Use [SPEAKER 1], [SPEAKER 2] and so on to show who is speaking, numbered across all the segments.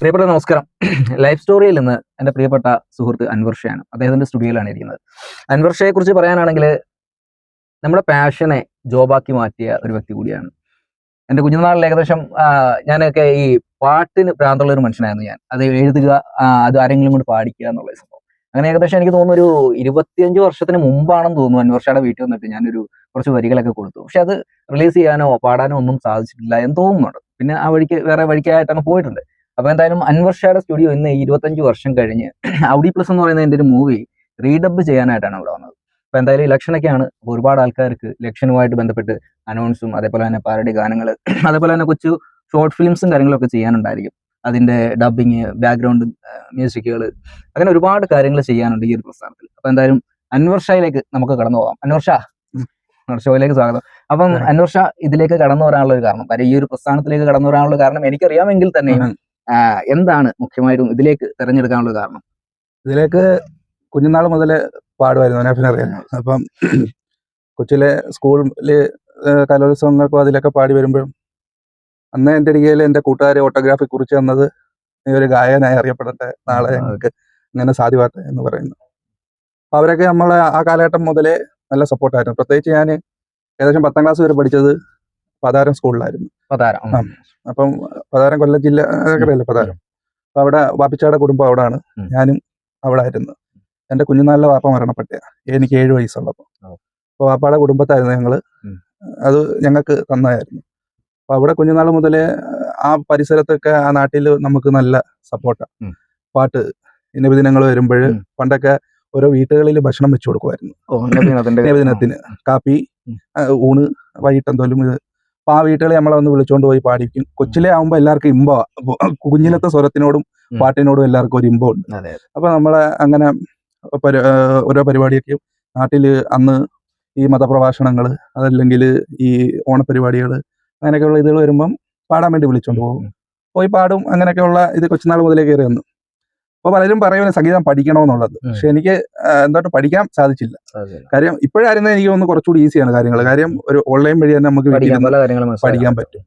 [SPEAKER 1] പ്രിയപ്പെട്ട നമസ്കാരം. ലൈഫ് സ്റ്റോറിയിൽ നിന്ന് എന്റെ പ്രിയപ്പെട്ട സുഹൃത്ത് അൻവർഷയാണ് അദ്ദേഹത്തിന്റെ സ്റ്റുഡിയോയിലാണ് ഇരിക്കുന്നത്. അൻവർഷയെ കുറിച്ച് പറയാനാണെങ്കിൽ നമ്മുടെ പാഷനെ ജോബാക്കി മാറ്റിയ ഒരു വ്യക്തി കൂടിയാണ്. എന്റെ കുഞ്ഞുനാളിൽ ഏകദേശം ഞാനൊക്കെ ഈ പാട്ടിന് പ്രാന്തമുള്ള ഒരു മനുഷ്യനായിരുന്നു ഞാൻ. അത് എഴുതുക അത് ആരെങ്കിലും കൊണ്ട് പാടിക്കുക എന്നുള്ള സംഭവം. അങ്ങനെ ഏകദേശം എനിക്ക് തോന്നുന്നു ഒരു ഇരുപത്തിയഞ്ച് വർഷത്തിന് മുമ്പാണെന്ന് തോന്നുന്നു അൻവർഷയുടെ വീട്ടിൽ വന്നിട്ട് ഞാനൊരു കുറച്ച് വരികളൊക്കെ കൊടുത്തു. പക്ഷെ അത് റിലീസ് ചെയ്യാനോ പാടാനോ ഒന്നും സാധിച്ചിട്ടില്ല എന്ന് തോന്നുന്നുണ്ട്. പിന്നെ ആ വഴിക്ക് വേറെ വഴിക്കായിട്ട് അങ്ങ് പോയിട്ടുണ്ട്. അപ്പൊ എന്തായാലും അൻവർ ഷായുടെ സ്റ്റുഡിയോ ഇന്ന് ഇരുപത്തഞ്ച് വർഷം കഴിഞ്ഞ് ഔഡി പ്ലസ് എന്ന് പറയുന്ന എന്റെ ഒരു മൂവി റീഡബ് ചെയ്യാനായിട്ടാണ് ഇവിടെ വന്നത്. അപ്പൊ എന്തായാലും ഇലക്ഷനൊക്കെയാണ് ഒരുപാട് ആൾക്കാർക്ക് ഇലക്ഷനുമായിട്ട് ബന്ധപ്പെട്ട് അനൗൺസും അതേപോലെ തന്നെ പാരഡി ഗാനങ്ങൾ അതേപോലെ തന്നെ കൊച്ചു ഷോർട്ട് ഫിലിംസും കാര്യങ്ങളൊക്കെ ചെയ്യാനുണ്ടായിരിക്കും. അതിന്റെ ഡബിങ് ബാക്ക്ഗ്രൗണ്ട് മ്യൂസിക്കുകൾ അങ്ങനെ ഒരുപാട് കാര്യങ്ങൾ ചെയ്യാനുണ്ട് ഈ ഒരു പ്രസ്ഥാനത്തിൽ. അപ്പൊ എന്തായാലും അൻവർ ഷായിലേക്ക് നമുക്ക് കടന്നു പോകാം. അൻവർ ഷാ ഷോയിലേക്ക് സ്വാഗതം. അപ്പം അൻവർഷ ഇതിലേക്ക് കടന്നു വരാനുള്ള ഒരു കാരണം കാര്യം ഈ ഒരു പ്രസ്ഥാനത്തിലേക്ക് കടന്നു വരാനുള്ള കാരണം എനിക്കറിയാമെങ്കിൽ തന്നെയും എന്താണ് മുഖ്യമായിട്ടും ഇതിലേക്ക് തിരഞ്ഞെടുക്കാനുള്ള കാരണം?
[SPEAKER 2] ഇതിലേക്ക് കുഞ്ഞുനാൾ മുതൽ പാടുമായിരുന്നു അനാഫിനെ അറിയാം അപ്പം കൊച്ചിയിലെ സ്കൂളിൽ കലോത്സവങ്ങൾക്കും അതിലൊക്കെ പാടി വരുമ്പോഴും അന്ന് എന്റെ ഇടയിൽ എന്റെ കൂട്ടുകാരെ ഓട്ടോഗ്രാഫി കുറിച്ച് തന്നത് നീ ഒരു ഗായകനായി അറിയപ്പെടട്ടെ നാളെ ഞങ്ങൾക്ക് ഇങ്ങനെ സാധ്യമാട്ടെ എന്ന് പറയുന്നു. അപ്പോൾ അവരൊക്കെ നമ്മളെ ആ കാലഘട്ടം മുതലേ നല്ല സപ്പോർട്ടായിരുന്നു പ്രത്യേകിച്ച് ഞാൻ ഏകദേശം പത്താം ക്ലാസ് വരെ പഠിച്ചത് പതാരം സ്കൂളിലായിരുന്നു
[SPEAKER 1] പതാരം.
[SPEAKER 2] അപ്പം പതാരം കൊല്ലം ജില്ല അല്ലേ പതാരം. അപ്പൊ അവിടെ വാപ്പിച്ചാടെ കുടുംബം അവിടാണ്. ഞാനും അവിടെ ആയിരുന്നു എന്റെ കുഞ്ഞുനാളിലെ വാപ്പ മരണപ്പെട്ട എനിക്ക് ഏഴ് വയസ്സുള്ളപ്പോ.
[SPEAKER 1] അപ്പോൾ
[SPEAKER 2] അപ്പൊ വാപ്പാടെ കുടുംബത്തായിരുന്നു
[SPEAKER 1] ഞങ്ങൾ.
[SPEAKER 2] അത് ഞങ്ങൾക്ക് തന്നായിരുന്നു അപ്പൊ അവിടെ കുഞ്ഞുനാൾ മുതലേ ആ പരിസരത്തൊക്കെ ആ നാട്ടിൽ നമുക്ക് നല്ല സപ്പോർട്ടാണ്. പാട്ട് നബിദിനങ്ങൾ വരുമ്പോൾ പണ്ടൊക്കെ ഓരോ വീട്ടുകളിൽ ഭക്ഷണം വെച്ചു കൊടുക്കുമായിരുന്നു. നബിദിനത്തിന് കാപ്പി ഊണ് വൈകിട്ട് എന്തോലും ഇത് അപ്പൊ ആ വീട്ടുകളെ നമ്മളെ ഒന്ന് വിളിച്ചോണ്ട് പോയി പാടിക്കും. കൊച്ചിലെ ആവുമ്പോ എല്ലാവർക്കും ഇമ്പ. കുഞ്ഞിലത്തെ സ്വരത്തിനോടും. പാട്ടിനോടും എല്ലാവർക്കും ഒരു ഇമ്പമുണ്ട് അപ്പൊ നമ്മളെ അങ്ങനെ ഓരോ പരിപാടിയൊക്കെയും നാട്ടിൽ അന്ന് ഈ മതപ്രഭാഷണങ്ങൾ അതല്ലെങ്കിൽ ഈ ഓണപരിപാടികൾ അങ്ങനെയൊക്കെയുള്ള ഇതുകൾ വരുമ്പം പാടാൻ വേണ്ടി വിളിച്ചോണ്ട് പോകും. പോയി പാടും അങ്ങനെയൊക്കെയുള്ള ഇത് കൊച്ചുനാൾ മുതലേ കയറി വന്നു. അപ്പൊ പലരും പറയുന്നത് സംഗീതം പഠിക്കണമെന്നുള്ളത്. പക്ഷെ എനിക്ക് എന്തോട്ട് എന്തായിട്ട് പഠിക്കാൻ സാധിച്ചില്ല. കാര്യം ഇപ്പോഴായിരുന്നു എനിക്ക് ഒന്ന് കുറച്ചുകൂടി ഈസിയാണ് കാര്യങ്ങൾ. കാര്യം ഒരു ഓൺലൈൻ വഴി തന്നെ നമുക്ക്
[SPEAKER 1] പഠിക്കാൻ
[SPEAKER 2] പറ്റും.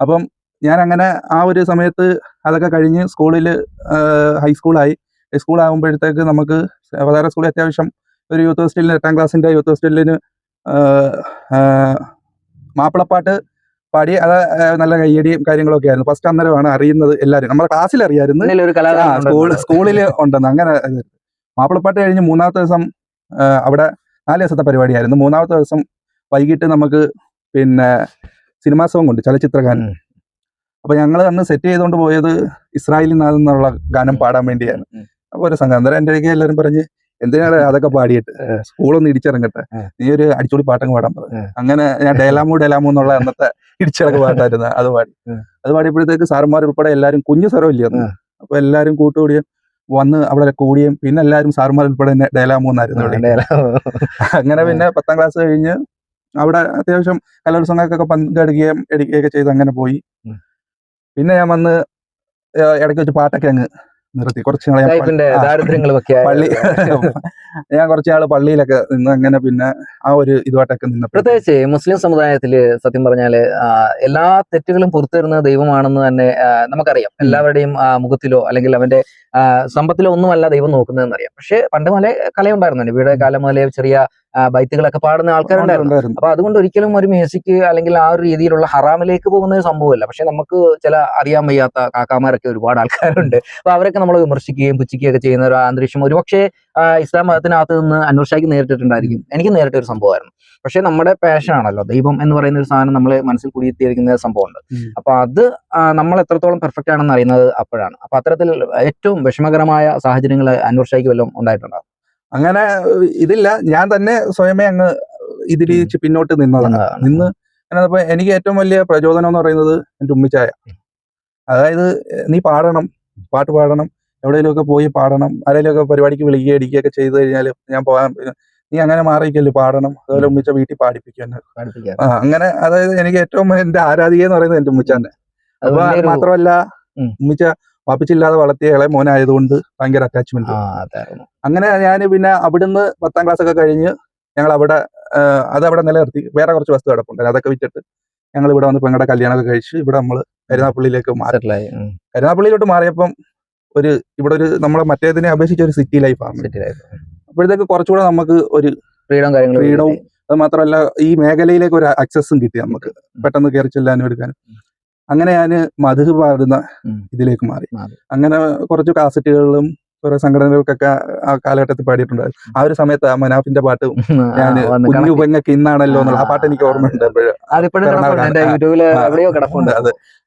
[SPEAKER 2] അപ്പം ഞാൻ അങ്ങനെ ആ ഒരു സമയത്ത് അതൊക്കെ കഴിഞ്ഞ് സ്കൂളിൽ ഹൈസ്കൂളായി. ഹൈസ്കൂൾ ആകുമ്പോഴത്തേക്ക് നമുക്ക് വേറെ സ്കൂളിൽ അത്യാവശ്യം ഒരു യൂത്ത് ഹോസ്റ്റലിന് എട്ടാം ക്ലാസ്സിന്റെ യൂത്ത് ഹോസ്റ്റലിന് മാപ്പിളപ്പാട്ട് പാടി അത് നല്ല കയ്യടിയും കാര്യങ്ങളൊക്കെ ആയിരുന്നു. ഫസ്റ്റ് അന്നേരമാണ് അറിയുന്നത് എല്ലാവരും നമ്മുടെ ക്ലാസ്സിൽ അറിയായിരുന്നു. സ്കൂൾ സ്കൂളിൽ ഉണ്ടെന്ന്. അങ്ങനെ മാപ്പിളപ്പാട്ട് കഴിഞ്ഞ് മൂന്നാമത്തെ ദിവസം അവിടെ നാല് ദിവസത്തെ പരിപാടിയായിരുന്നു. മൂന്നാമത്തെ ദിവസം വൈകിട്ട് നമുക്ക് പിന്നെ സിനിമാ സോങ് ഉണ്ട് ചലച്ചിത്രഗാനം. അപ്പൊ ഞങ്ങൾ അന്ന് സെറ്റ് ചെയ്തുകൊണ്ട് പോയത് ഇസ്രായേലിൽ നിന്നുള്ള ഗാനം പാടാൻ വേണ്ടിയാണ്.
[SPEAKER 1] അപ്പോൾ
[SPEAKER 2] അപ്പൊ ഒരു സംഘം. അന്നേരം എന്റെ എല്ലാവരും പറഞ്ഞ് എന്തിനാണ് അതൊക്കെ പാടിയിട്ട്? സ്കൂളൊന്നും ഇടിച്ചിറങ്ങട്ടെ. നീ ഒരു അടിച്ചോടി പാട്ടങ്ങ് പാടാൻ പറഞ്ഞു അങ്ങനെ ഞാൻ ഡേലാമു ഡേലാമു എന്നുള്ള അന്നത്തെ ഇടിച്ചിറക്ക് പാട്ടായിരുന്നു. അത് പാടി. അത് പാടിയപ്പോഴത്തേക്ക് സാറുമാർ ഉൾപ്പെടെ എല്ലാവരും കുഞ്ഞു സ്വരം ഇല്ലേ അന്ന്.
[SPEAKER 1] ഏ.
[SPEAKER 2] അപ്പൊ എല്ലാവരും കൂട്ടുകൂടിയും വന്ന് അവിടെ കൂടിയും പിന്നെ എല്ലാവരും സാറുമാർ ഉൾപ്പെടെ തന്നെ ഡയലാമോ എന്നായിരുന്നു അങ്ങനെ പിന്നെ പത്താം ക്ലാസ് കഴിഞ്ഞ് അവിടെ അത്യാവശ്യം കലോത്സവങ്ങൾക്കൊക്കെ പങ്കെടുക്കുകയും എടുക്കുകയൊക്കെ ചെയ്ത് അങ്ങനെ പോയി. പിന്നെ ഞാൻ വന്ന് ഇടയ്ക്ക് വെച്ച് പാട്ടൊക്കെ അങ്ങ് നിർത്തി. കുറച്ച്
[SPEAKER 1] ലൈഫിന്റെ
[SPEAKER 2] പള്ളി- ഞാൻ കുറച്ച് നാൾ പള്ളിയിലൊക്കെ നിന്ന് അങ്ങനെ പിന്നെ ആ ഒരു ഇതുമായിട്ടൊക്കെ നിന്ന്
[SPEAKER 1] പ്രത്യേകിച്ച് മുസ്ലിം സമുദായത്തിൽ സത്യം പറഞ്ഞാൽ എല്ലാ തെറ്റുകളും പുറത്തുവരുന്ന ദൈവമാണെന്ന് തന്നെ നമുക്കറിയാം. എല്ലാവരുടെയും മുഖത്തിലോ അല്ലെങ്കിൽ അവന്റെ സമ്പത്തിലോ ഒന്നുമല്ല ദൈവം നോക്കുന്നതെന്ന് അറിയാം പക്ഷെ പണ്ട് മുതലേ കലയുണ്ടായിരുന്നു നബിയുടെ കാലം മുതലേ ചെറിയ ബൈത്തുകളൊക്കെ പാടുന്ന ആൾക്കാരുണ്ടായിരുന്നു. അപ്പൊ അതുകൊണ്ട് ഒരിക്കലും ഒരു മ്യൂസിക് അല്ലെങ്കിൽ ആ ഒരു രീതിയിലുള്ള ഹറാമിലേക്ക് പോകുന്ന ഒരു സംഭവമല്ല. പക്ഷെ നമുക്ക് ചില അറിയാൻ വയ്യാത്ത കാക്കാമാരൊക്കെ ഒരുപാട് ആൾക്കാരുണ്ട്. അപ്പൊ അവരൊക്കെ നമ്മൾ വിമർശിക്കുകയും പുച്ഛിക്കുകയും ഒക്കെ ചെയ്യുന്ന ഒരു അന്തരീക്ഷം ഒരുപക്ഷെ ഇസ്ലാം മതത്തിനകത്ത് നിന്ന് അന്വേഷിച്ചാക്കി നേരിട്ടിട്ടുണ്ടായിരിക്കും. എനിക്ക് നേരിട്ട ഒരു സംഭവമായിരുന്നു. പക്ഷെ നമ്മുടെ പാഷൻ ആണല്ലോ. ദൈവം എന്ന് പറയുന്ന ഒരു സാധനം നമ്മളെ മനസ്സിൽ കുടിയെത്തിയിരിക്കുന്ന ഒരു സംഭവമുണ്ട്.
[SPEAKER 2] ഉണ്ട്
[SPEAKER 1] അപ്പൊ അത് നമ്മൾ എത്രത്തോളം പെർഫെക്റ്റ് ആണെന്ന് അറിയുന്നത് അപ്പോഴാണ്. അപ്പൊ അത്തരത്തിൽ ഏറ്റവും വിഷമകരമായ സാഹചര്യങ്ങൾ അന്വേഷിച്ചാക്കി വല്ലതും ഉണ്ടായിട്ടുണ്ടാവും
[SPEAKER 2] അങ്ങനെ ഇതില്ല. ഞാൻ തന്നെ സ്വയമേ അങ്ങ് ഇതിൽ പിന്നോട്ട് നിന്നതാണ്. നിന്ന് അപ്പൊ എനിക്ക് ഏറ്റവും വലിയ പ്രചോദനം എന്ന് പറയുന്നത് എന്റെ ഉമ്മിച്ചായ. അതായത് നീ പാടണം. പാട്ട് പാടണം. എവിടെയെങ്കിലുമൊക്കെ പോയി പാടണം. ആരെങ്കിലുമൊക്കെ പരിപാടിക്ക് വിളിക്കുക ഇടിക്കുകയൊക്കെ ചെയ്തു കഴിഞ്ഞാൽ ഞാൻ പോകാൻ നീ അങ്ങനെ മാറിയിക്കല്ലോ പാടണം. അതുപോലെ ഉമ്മിച്ച വീട്ടിൽ പാടിപ്പിക്കും അങ്ങനെ അതായത് എനിക്ക് ഏറ്റവും എന്റെ ആരാധിക എന്ന് പറയുന്നത് എന്റെ ഉമ്മിച്ചാന്നെ
[SPEAKER 1] അത്
[SPEAKER 2] അപ്പൊ മാത്രമല്ല. ഉമ്മിച്ച വാപ്പിച്ചില്ലാതെ വളർത്തിയ ഇളയ മോനായതുകൊണ്ട് ഭയങ്കര അറ്റാച്ച്മെന്റ് അങ്ങനെ ഞാൻ പിന്നെ അവിടുന്ന് പത്താം ക്ലാസ് ഒക്കെ കഴിഞ്ഞ് ഞങ്ങൾ അവിടെ അത് അവിടെ നിലനിർത്തി. വേറെ കുറച്ച് വസ്തു കിടപ്പുണ്ട്. അതൊക്കെ വിറ്റിട്ട് ഞങ്ങൾ ഇവിടെ വന്ന് പെങ്ങളുടെ കല്യാണമൊക്കെ കഴിച്ച് ഇവിടെ നമ്മൾ കരുനാപ്പള്ളിയിലേക്ക് മാറി.
[SPEAKER 1] സെറ്റിലായി.
[SPEAKER 2] കരുനാപ്പള്ളിയിലോട്ട് മാറിയപ്പം ഒരു ഇവിടെ ഒരു നമ്മളെ മറ്റേതിനെ അപേക്ഷിച്ച് ഒരു സിറ്റി ലൈഫാണ്
[SPEAKER 1] സിറ്റി ലൈഫ്
[SPEAKER 2] അപ്പോഴത്തേക്ക് കുറച്ചുകൂടെ നമുക്ക് ഒരു
[SPEAKER 1] ഫ്രീഡം കാര്യങ്ങളും
[SPEAKER 2] ഫ്രീഡവും അത് മാത്രമല്ല ഈ മേഖലയിലേക്ക് ഒരു അക്സസും കിട്ടി നമുക്ക്. പെട്ടെന്ന് കയറി ചെല്ലാനും എടുക്കാനും. അങ്ങനെ ഞാൻ മധു പാടുന്ന ഇതിലേക്ക് മാറി. അങ്ങനെ കുറച്ച് കാസറ്റുകളിലും കുറെ സംഘടനകൾക്കൊക്കെ ആ കാലഘട്ടത്തിൽ പാടിയിട്ടുണ്ടായിരുന്നു ആ ഒരു സമയത്ത് ആ മനാഫിന്റെ പാട്ട് ഞാൻ കുഞ്ഞു പെങ്ങക്ക് ഇന്നാണല്ലോ എന്നുള്ള ആ പാട്ട് എനിക്ക് ഓർമ്മയുണ്ട് എപ്പോഴും.
[SPEAKER 1] യൂട്യൂബിൽ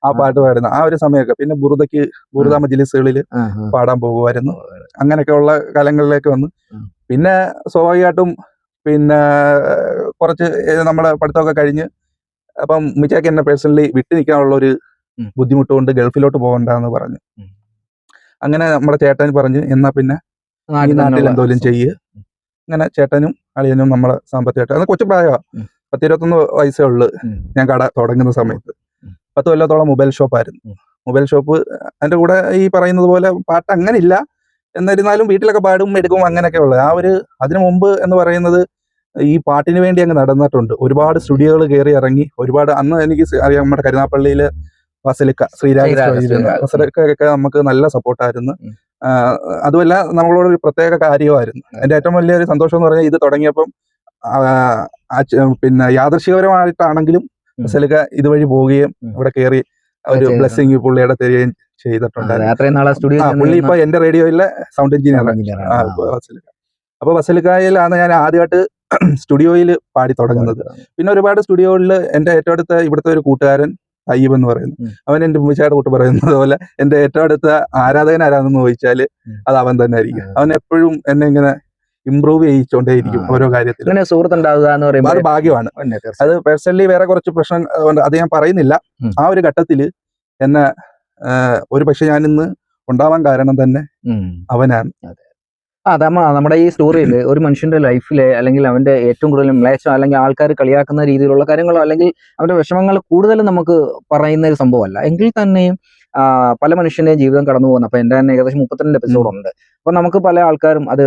[SPEAKER 2] ആ, പാട്ട് പാടുന്ന ആ ഒരു സമയമൊക്കെ. പിന്നെ ബുറുദയ്ക്ക് ബുറുദ മജിലിസുകളിൽ. പാടാൻ പോകുമായിരുന്നു. അങ്ങനെയൊക്കെയുള്ള കാലങ്ങളിലേക്ക് വന്നു. പിന്നെ സ്വാഭാവികമായിട്ടും പിന്നെ കുറച്ച് നമ്മുടെ പഠിത്തമൊക്കെ കഴിഞ്ഞ് അപ്പം മിച്ചാക്ക് എന്നെ പേഴ്സണലി വിട്ടു നിൽക്കാനുള്ള ഒരു
[SPEAKER 1] ബുദ്ധിമുട്ടുകൊണ്ട്
[SPEAKER 2] ബുദ്ധിമുട്ട് കൊണ്ട് ഗൾഫിലോട്ട് പോകണ്ടെന്ന് പറഞ്ഞു. അങ്ങനെ നമ്മുടെ ചേട്ടൻ പറഞ്ഞു എന്നാ പിന്നെ ഈ
[SPEAKER 1] നാട്ടിൽ
[SPEAKER 2] എന്തോലും ചെയ്യ്. അങ്ങനെ ചേട്ടനും അളിയനും നമ്മളെ സാമ്പത്തികമായിട്ട് അത് കൊച്ചു പ്രായമാണ്. പത്തിരുപത്തൊന്ന് വയസ്സേ ഉള്ളു. ഞാൻ കട തുടങ്ങുന്ന സമയത്ത്. പത്ത് കൊല്ലത്തോളം മൊബൈൽ ഷോപ്പായിരുന്നു. മൊബൈൽ ഷോപ്പ് അതിന്റെ കൂടെ ഈ പറയുന്നത് പോലെ പാട്ട് അങ്ങനെ ഇല്ല എന്നിരുന്നാലും വീട്ടിലൊക്കെ പാടും എടുക്കും അങ്ങനെയൊക്കെ ഉള്ളത് ആ ഒരു അതിനു മുമ്പ് എന്ന് പറയുന്നത് ഈ പാട്ടിന് വേണ്ടി അങ്ങ് നടന്നിട്ടുണ്ട്. ഒരുപാട് സ്റ്റുഡിയോകൾ കയറി ഇറങ്ങി. ഒരുപാട് അന്ന് എനിക്ക് അറിയാം നമ്മുടെ കരുനാപ്പള്ളിയിൽ വസലിക്ക ശ്രീരാജ വസലിക്കൊക്കെ നമുക്ക് നല്ല സപ്പോർട്ടായിരുന്നു. അതുമല്ല നമ്മളോട് ഒരു പ്രത്യേക കാര്യമായിരുന്നു. എന്റെ ഏറ്റവും വലിയൊരു സന്തോഷം എന്ന് പറഞ്ഞാൽ ഇത് തുടങ്ങിയപ്പം പിന്നെ
[SPEAKER 1] യാദൃശികപരമായിട്ടാണെങ്കിലും.
[SPEAKER 2] വസലിക്ക ഇതുവഴി പോവുകയും. ഇവിടെ കയറി ഒരു. ബ്ലെസ്സിങ് പുള്ളിയുടെ തരികയും ചെയ്തിട്ടുണ്ട് പുള്ളി ഇപ്പൊ എന്റെ റേഡിയോയിലെ സൗണ്ട് എഞ്ചിനീയർ വസലിക്ക അപ്പൊ വസലിക്കായിലാണ് ഞാൻ ആദ്യമായിട്ട് സ്റ്റുഡിയോയിൽ പാടി തുടങ്ങുന്നത്. പിന്നെ ഒരുപാട് സ്റ്റുഡിയോകളിൽ എന്റെ ഏറ്റവും അടുത്ത ഇവിടുത്തെ ഒരു കൂട്ടുകാരൻ അയ്യബ് എന്ന് പറയുന്നു. അവൻ എന്റെ ഉമ്മച്ചായുടെ കൂട്ട് പറയുന്നത് പോലെ എന്റെ ഏറ്റവും അടുത്ത ആരാധകൻ ആരാണെന്ന്
[SPEAKER 1] ചോദിച്ചാൽ
[SPEAKER 2] അത് അവൻ തന്നെ ആയിരിക്കും. അവൻ എപ്പോഴും എന്നെ ഇങ്ങനെ ഇമ്പ്രൂവ് ചെയ്യിച്ചോണ്ടേയിരിക്കും ഓരോ
[SPEAKER 1] കാര്യത്തിൽ സുഹൃത്ത് ഉണ്ടാവുക എന്ന്
[SPEAKER 2] അത്
[SPEAKER 1] പറയുമ്പോൾ
[SPEAKER 2] ഭാഗ്യമാണ്
[SPEAKER 1] പിന്നെ
[SPEAKER 2] അത് പേഴ്സണലി വേറെ കുറച്ച് പ്രശ്നം ഉണ്ട്. അത് ഞാൻ പറയുന്നില്ല. ആ ഒരു ഘട്ടത്തിൽ എന്നെ ഒരു പക്ഷെ ഞാനിന്ന് ഇന്ന് ഉണ്ടാവാൻ കാരണം തന്നെ. അവനാണ്.
[SPEAKER 1] ആ നമ്മ നമ്മുടെ ഈ സ്റ്റോറിയിൽ ഒരു മനുഷ്യന്റെ ലൈഫിലെ അല്ലെങ്കിൽ അവന്റെ ഏറ്റവും കൂടുതൽ മ്ലേച്ഛം അല്ലെങ്കിൽ ആൾക്കാർ കളിയാക്കുന്ന രീതിയിലുള്ള കാര്യങ്ങളോ അല്ലെങ്കിൽ അവന്റെ വിഷമങ്ങൾ കൂടുതലും നമുക്ക് പറയുന്ന ഒരു സംഭവമല്ല. എങ്കിൽ തന്നെയും പല മനുഷ്യന്റെയും ജീവിതം കടന്നു പോകുന്നു. അപ്പൊ എന്റെ തന്നെ ഏകദേശം മുപ്പത്തിരണ്ട് എപ്പിസോഡ് ഉണ്ട്. അപ്പൊ നമുക്ക് പല ആൾക്കാരും അത്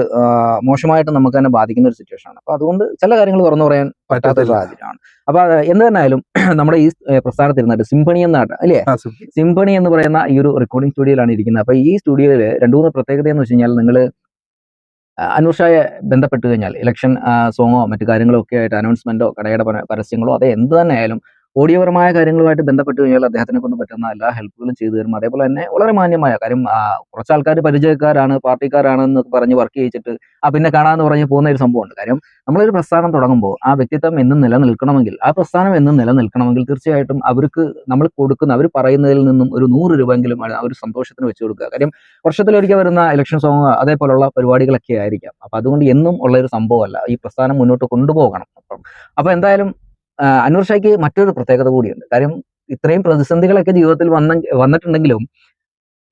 [SPEAKER 1] മോശമായിട്ട് നമുക്ക് തന്നെ ബാധിക്കുന്ന ഒരു സിറ്റുവേഷൻ ആണ്. അപ്പൊ അതുകൊണ്ട് ചില കാര്യങ്ങൾ തുറന്നു പറയാൻ പറ്റാത്ത ഒരു സാഹചര്യമാണ്. അപ്പൊ എന്ത് തന്നെയായാലും നമ്മുടെ ഈ പ്രസ്ഥാനത്തിരുന്നിട്ട് സിംഫണി എന്നാണ് അല്ലേ?
[SPEAKER 2] സിംപണി
[SPEAKER 1] സിംഫണി എന്ന് പറയുന്ന ഈ ഒരു റെക്കോർഡിംഗ് സ്റ്റുഡിയോയിലാണ് ഇരിക്കുന്നത്. അപ്പൊ ഈ സ്റ്റുഡിയോയിൽ രണ്ടു മൂന്ന് പ്രത്യേകത എന്ന് വെച്ച് കഴിഞ്ഞാൽ നിങ്ങൾ അനൂർഷായെ ബന്ധപ്പെട്ട് കഴിഞ്ഞാൽ ഇലക്ഷൻ സോങ്ങോ മറ്റു കാര്യങ്ങളോ ഒക്കെ ആയിട്ട് അനൗൺസ്മെന്റോ കടയുടെ പരസ്യങ്ങളോ അത് എന്ത് തന്നെ ആയാലും ഓഡിയോപരമായ കാര്യങ്ങളുമായിട്ട് ബന്ധപ്പെട്ട് കഴിഞ്ഞാൽ അദ്ദേഹത്തിനെ കൊണ്ട് പറ്റുന്ന എല്ലാ ഹെൽപ്പുകളും ചെയ്തു തരും. അതേപോലെ തന്നെ വളരെ മാന്യമായ കാര്യം കുറച്ച് ആൾക്കാർ പരിചയക്കാരാണ് പാർട്ടിക്കാരാണെന്ന് പറഞ്ഞ് വർക്ക് ചെയ്യിച്ചിട്ട് ആ പിന്നെ കാണാമെന്ന് പറഞ്ഞ് പോകുന്ന ഒരു സംഭവമുണ്ട്. കാര്യം നമ്മളൊരു പ്രസ്ഥാനം തുടങ്ങുമ്പോൾ ആ വ്യക്തിത്വം എന്നും നിലനിൽക്കണമെങ്കിൽ ആ പ്രസ്ഥാനം എന്നും നിലനിൽക്കണമെങ്കിൽ തീർച്ചയായിട്ടും അവർക്ക് നമ്മൾ കൊടുക്കുന്ന അവർ പറയുന്നതിൽ നിന്നും ഒരു നൂറ് രൂപയെങ്കിലും ആ ഒരു സന്തോഷത്തിന് വെച്ച് കൊടുക്കുക. കാര്യം വർഷത്തിലൊരിക്കൽ വരുന്ന ഇലക്ഷൻ സോങ് അതേപോലുള്ള പരിപാടികളൊക്കെ ആയിരിക്കാം. അപ്പൊ അതുകൊണ്ട് എന്നും ഉള്ള ഒരു സംഭവമല്ല. ഈ പ്രസ്ഥാനം മുന്നോട്ട് കൊണ്ടുപോകണം. അപ്പം അപ്പൊ എന്തായാലും അൻവർ ഷായ്ക്ക് മറ്റൊരു പ്രത്യേകത കൂടിയുണ്ട്. കാര്യം ഇത്രയും പ്രതിസന്ധികളൊക്കെ ജീവിതത്തിൽ വന്ന വന്നിട്ടുണ്ടെങ്കിലും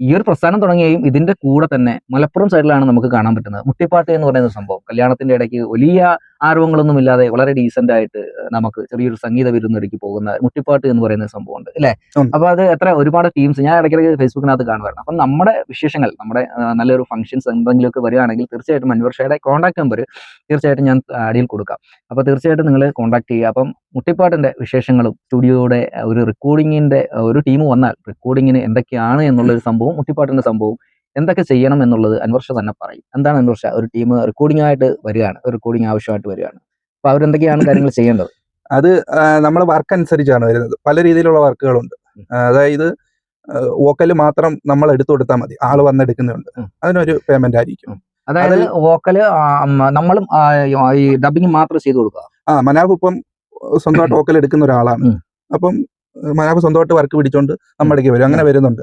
[SPEAKER 1] ഈ ഒരു പ്രസ്ഥാനം തുടങ്ങിയും ഇതിന്റെ കൂടെ തന്നെ മലപ്പുറം സൈഡിലാണ് നമുക്ക് കാണാൻ പറ്റുന്നത്. മുട്ടിപ്പാട്ട് എന്ന് പറയുന്ന സംഭവം. കല്യാണത്തിന്റെ ഇടയ്ക്ക് വലിയ ആർവങ്ങളൊന്നും ഇല്ലാതെ വളരെ ഡീസെന്റ് ആയിട്ട് നമുക്ക് ചെറിയൊരു സംഗീത വിരുന്നൊരുക്കി പോകുന്ന മുട്ടിപ്പാട്ട് എന്ന് പറയുന്ന സംഭവമുണ്ട് അല്ലെ?
[SPEAKER 2] ഉം.
[SPEAKER 1] അപ്പൊ അത് എത്ര ഒരുപാട് ടീംസ് ഞാൻ ഇടയ്ക്കിടയ്ക്ക് ഫേസ്ബുക്കിനകത്ത് കാണുമായിരുന്നു അപ്പൊ നമ്മുടെ വിശേഷങ്ങൾ നമ്മുടെ നല്ലൊരു ഫംഗ്ഷൻസ് എന്തെങ്കിലുമൊക്കെ വരികയാണെങ്കിൽ തീർച്ചയായിട്ടും അൻവർ ഷയുടെ കോൺടാക്ട് നമ്പർ തീർച്ചയായിട്ടും ഞാൻ അടിയിൽ കൊടുക്കാം. അപ്പൊ തീർച്ചയായിട്ടും നിങ്ങൾ കോൺടാക്ട് ചെയ്യുക. അപ്പം മുട്ടിപ്പാട്ടിന്റെ വിശേഷങ്ങളും സ്റ്റുഡിയോയുടെ ഒരു റെക്കോർഡിങ്ങിന്റെ ഒരു ടീം വന്നാൽ റെക്കോർഡിങ്ങിന് എന്തൊക്കെയാണ് എന്നുള്ള ഒരു സംഭവം മുട്ടിപ്പാട്ടിന്റെ സംഭവം എന്തൊക്കെ ചെയ്യണം എന്നുള്ളത് അൻവർഷ തന്നെ പറയും. എന്താണ് അൻവർഷ? ഒരു ടീം റെക്കോർഡിംഗ് ആയിട്ട് വരികയാണ്. ഒരു റെക്കോർഡിംഗ് ആവശ്യമായിട്ട് വരികയാണ്. അപ്പൊ അവരെന്തൊക്കെയാണ് കാര്യങ്ങൾ ചെയ്യേണ്ടത്?
[SPEAKER 2] അത് നമ്മളെ വർക്ക് അനുസരിച്ചാണ് വരുന്നത്. പല രീതിയിലുള്ള വർക്കുകളുണ്ട്. അതായത് വോക്കൽ മാത്രം നമ്മൾ എടുത്തു കൊടുത്താൽ മതി. ആൾ വന്നെടുക്കുന്നുണ്ട്. അതിനൊരു പേയ്മെന്റ് ആയിരിക്കും.
[SPEAKER 1] അതായത് വോക്കൽ നമ്മളും ഈ ഡബിങ് മാത്രം ചെയ്തു കൊടുക്കുക.
[SPEAKER 2] ആ മനാഫ് ഇപ്പം സ്വന്തമായിട്ട് വോക്കൽ എടുക്കുന്ന ഒരാളാണ്. അപ്പം മനാഫ് സ്വന്തമായിട്ട് വർക്ക് പിടിച്ചോണ്ട് നമ്മുടെ അടുക്കൽ വരും. അങ്ങനെ വരുന്നുണ്ട്.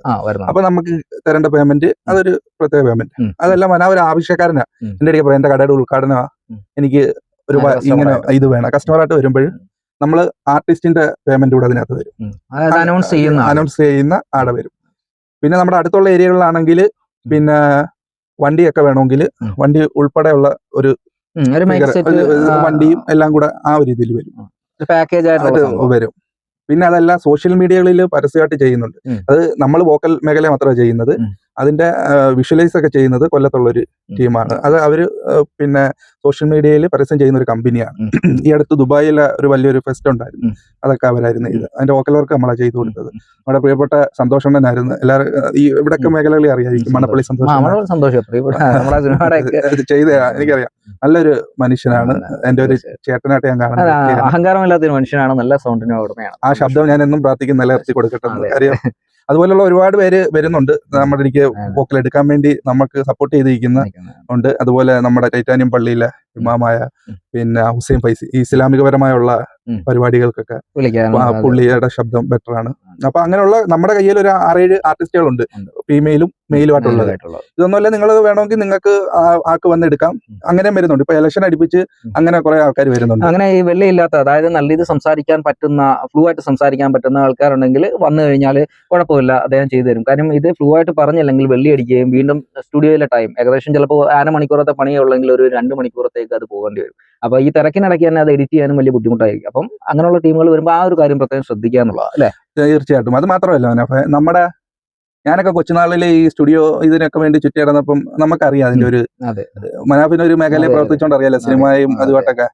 [SPEAKER 2] അപ്പൊ നമുക്ക് തരേണ്ട പേയ്മെന്റ് അതൊരു പ്രത്യേക പേയ്മെന്റ്. അതല്ല മനാബ് ഒരു ആവശ്യക്കാരനാ. എന്റെ അടിക്ക് പറയാം എന്റെ കടയുടെ ഉദ്ഘാടനമാ. എനിക്ക് ഒരു ഇങ്ങനെ. ഇത് വേണം. കസ്റ്റമറായിട്ട് വരുമ്പോൾ നമ്മൾ ആർട്ടിസ്റ്റിന്റെ പേയ്മെന്റ് കൂടെ അതിനകത്ത് വരും.
[SPEAKER 1] അനൗൺസ് ചെയ്യുന്ന.
[SPEAKER 2] അനൗൺസ് ചെയ്യുന്ന ആടെ വരും. പിന്നെ നമ്മുടെ അടുത്തുള്ള ഏരിയകളിലാണെങ്കിൽ പിന്നെ വണ്ടിയൊക്കെ വേണമെങ്കിൽ വണ്ടി ഉൾപ്പെടെയുള്ള ഒരു വണ്ടിയും എല്ലാം കൂടെ ആ ഒരു രീതിയിൽ വരും.
[SPEAKER 1] പാക്കേജ് ആയിട്ട്
[SPEAKER 2] വരും. പിന്നെ അതല്ല സോഷ്യൽ മീഡിയകളിൽ പരസ്യമായിട്ട് ചെയ്യുന്നുണ്ട്. അത് നമ്മൾ വോക്കൽ മേഖല മാത്രമേ ചെയ്യുന്നത്.
[SPEAKER 1] ഉം.
[SPEAKER 2] അതിന്റെ വിഷ്വലൈസ് ഒക്കെ ചെയ്യുന്നത് കൊല്ലത്തുള്ളൊരു
[SPEAKER 1] ഒരു
[SPEAKER 2] ടീമാണ്. അത് അവർ പിന്നെ സോഷ്യൽ മീഡിയയിൽ പരസ്യം ചെയ്യുന്ന ഒരു കമ്പനിയാണ്. ഈ അടുത്ത് ദുബായിലെ ഒരു വലിയൊരു ഫെസ്റ്റ് ഉണ്ടായിരുന്നു. അതൊക്കെ അവരായിരുന്നു ഇത് അതിന്റെ ഓക്കൽ വർക്ക് നമ്മളാ ചെയ്തു കൊടുത്തത്. നമ്മുടെ പ്രിയപ്പെട്ട സന്തോഷണ്ണനായിരുന്നു. എല്ലാവരും ഈ ഇവിടൊക്കെ. മേഖലകളിൽ അറിയായിരിക്കും. മണപ്പള്ളി സന്തോഷം. ചെയ്ത എനിക്കറിയാം. നല്ലൊരു മനുഷ്യനാണ്. എന്റെ ഒരു ചേട്ടനായിട്ട് ഞാൻ കാണുന്നത്.
[SPEAKER 1] അഹങ്കാരമില്ലാത്ത ഒരു മനുഷ്യനാണ്. നല്ല സൗണ്ടിന് ഉടമയാണ്
[SPEAKER 2] ആ ശബ്ദം ഞാൻ എന്നും പ്രാർത്ഥിക്കും നിലനിർത്തി കൊടുക്കട്ടെ എന്ന്. അതുപോലുള്ള ഒരുപാട് പേര് വരുന്നുണ്ട്. നമ്മുടെ ഇടയ്ക്ക് പോക്കിലെടുക്കാൻ വേണ്ടി നമുക്ക് സപ്പോർട്ട് ചെയ്തിരിക്കുന്ന ഉണ്ട്. അതുപോലെ നമ്മുടെ ടൈറ്റാനിയം പള്ളിയിലെ ഇമാമായ പിന്നെ ഹുസൈൻ ഫൈസി ഈ ഇസ്ലാമികപരമായുള്ള പരിപാടികൾക്കൊക്കെ പുള്ളിയുടെ ശബ്ദം ബെറ്റർ ആണ്. അപ്പൊ അങ്ങനെയുള്ള നമ്മുടെ കയ്യിൽ ഒരു ആറേഴ് ആർട്ടിസ്റ്റുകളുണ്ട്.
[SPEAKER 1] ഉണ്ട്.
[SPEAKER 2] ഫീമെയിലും മെയിലും ആയിട്ടുള്ളത്. ഇതൊന്നുമല്ല നിങ്ങൾ വേണമെങ്കിൽ നിങ്ങൾക്ക് ആക്ക് വന്നെടുക്കാം വന്ന് അങ്ങനെ വരുന്നുണ്ട്. ഇപ്പൊ ഇലക്ഷൻ അടുപ്പിച്ച് അങ്ങനെ കുറെ ആൾക്കാർ വരുന്നുണ്ട്.
[SPEAKER 1] അങ്ങനെ ഈ വെള്ളയില്ലാത്ത അതായത് നല്ല ഇത് സംസാരിക്കാൻ പറ്റുന്ന ഫ്ലൂ ആയിട്ട് സംസാരിക്കാൻ പറ്റുന്ന ആൾക്കാരുണ്ടെങ്കിൽ വന്നു കഴിഞ്ഞാൽ കുഴപ്പമില്ല അദ്ദേഹം ചെയ്തു തരും. കാരണം ഇത് ഫ്ലൂ ആയിട്ട് പറഞ്ഞില്ലെങ്കിൽ വെള്ളി അടിക്കുകയും വീണ്ടും സ്റ്റുഡിയോയിലെ ടൈം ഏകദേശം ചിലപ്പോൾ അര മണിക്കൂറത്തെ പണിയേ ഉള്ളെങ്കിൽ ഒരു രണ്ട് മണിക്കൂറത്തേക്ക് അത് പോകേണ്ടി വരും. അപ്പൊ ഈ തിരക്കിനിടയ്ക്ക് തന്നെ അത് എഡിറ്റ് ചെയ്യാനും വലിയ ബുദ്ധിമുട്ടായിരിക്കും. അപ്പം അങ്ങനെയുള്ള ടീമുകൾ വരുമ്പോൾ ആ ഒരു കാര്യം പ്രത്യേകം ശ്രദ്ധിക്കുക എന്നുള്ളതാണ് അല്ലെ?
[SPEAKER 2] തീർച്ചയായിട്ടും. അത് മാത്രമല്ല അപ്പൊ നമ്മുടെ ഞാനൊക്കെ കൊച്ചുനാളിൽ ഈ സ്റ്റുഡിയോ ഇതിനൊക്കെ വേണ്ടി ചുറ്റി നടന്നപ്പം നമുക്കറിയാം അതിന്റെ ഒരു മനാഫിന് ഒരു മേഖലയിൽ. പ്രവർത്തിച്ചോണ്ട് അറിയാലോ സിനിമയും
[SPEAKER 1] അതെ.
[SPEAKER 2] അതുമായിട്ടൊക്കെ.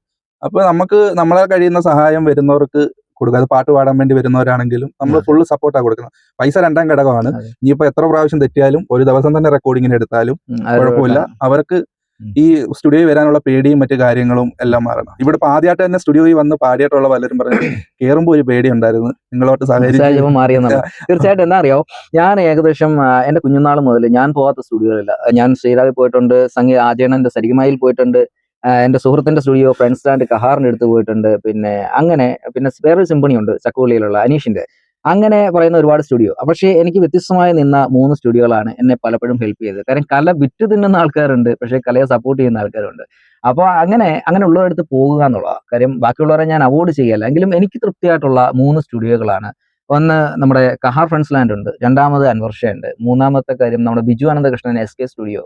[SPEAKER 2] അപ്പൊ നമുക്ക് നമ്മളെ കഴിയുന്ന സഹായം വരുന്നവർക്ക് കൊടുക്കുക. അത് പാട്ട് പാടാൻ വേണ്ടി വരുന്നവരാണെങ്കിലും നമ്മൾ
[SPEAKER 1] ഫുൾ
[SPEAKER 2] ഫുള്ള് സപ്പോർട്ടാണ് കൊടുക്കുന്നത്. പൈസ രണ്ടാം ഘടകമാണ്. ഇനിയിപ്പോ എത്ര പ്രാവശ്യം തെറ്റിയാലും ഒരു ദിവസം തന്നെ റെക്കോർഡിങ്ങിന് എടുത്താലും കുഴപ്പമില്ല. അവർക്ക്. ഈ സ്റ്റുഡിയോയിൽ വരാനുള്ള പേടിയും മറ്റു കാര്യങ്ങളും എല്ലാം മാറണം. ഇവിടെ ഇപ്പൊ ആദ്യമായിട്ട് തന്നെ സ്റ്റുഡിയോയിൽ വന്ന് പാടിയായിട്ടുള്ള പലരും പറഞ്ഞു കേറുമ്പോൾ ഒരു പേടി ഉണ്ടായിരുന്നു. നിങ്ങളോട്ട്
[SPEAKER 1] സാഹചര്യം മാറിയെന്നാണ്. തീർച്ചയായിട്ടും എന്താ അറിയോ? ഞാൻ ഏകദേശം എന്റെ കുഞ്ഞുനാൾ മുതൽ ഞാൻ പോകാത്ത സ്റ്റുഡിയോകളില്ല. ഞാൻ ശ്രീരാഗിൽ പോയിട്ടുണ്ട് സംഗീത ആചരണന്റെ സരിഗമായിൽ പോയിട്ടുണ്ട് എന്റെ എന്റെ സുഹൃത്തിന്റെ സ്റ്റുഡിയോ ഫ്രണ്ട്സ് ആൻഡ് കഹാറിന്റെ അടുത്ത് പോയിട്ടുണ്ട്. പിന്നെ അങ്ങനെ പിന്നെ വേറൊരു സിംഫണി ഉണ്ട് ചക്കുവള്ളിയിലുള്ള അനീഷിന്റെ അങ്ങനെ പറയുന്ന ഒരുപാട് സ്റ്റുഡിയോ പക്ഷേ എനിക്ക് വ്യത്യസ്തമായി നിന്ന മൂന്ന് സ്റ്റുഡിയോകളാണ് എന്നെ പലപ്പോഴും ഹെൽപ്പ് ചെയ്തത്. കാരണം കല വിറ്റ് തിന്നുന്ന ആൾക്കാരുണ്ട് പക്ഷേ കലയെ സപ്പോർട്ട് ചെയ്യുന്ന ആൾക്കാരുണ്ട്. അപ്പോൾ അങ്ങനെ അങ്ങനെ ഉള്ളവരടുത്ത് പോകുക എന്നുള്ളതാണ് കാര്യം ബാക്കിയുള്ളവരെ ഞാൻ അവോയ്ഡ് ചെയ്യല്ല എങ്കിലും എനിക്ക് തൃപ്തിയായിട്ടുള്ള മൂന്ന് സ്റ്റുഡിയോകളാണ് ഒന്ന് നമ്മുടെ കഹാർ ഫ്രണ്ട്സ് ലാൻഡ് ഉണ്ട്. രണ്ടാമത് അൻവർഷ ഉണ്ട്. മൂന്നാമത്തെ കാര്യം നമ്മുടെ Biju Anandakrishnan S K studio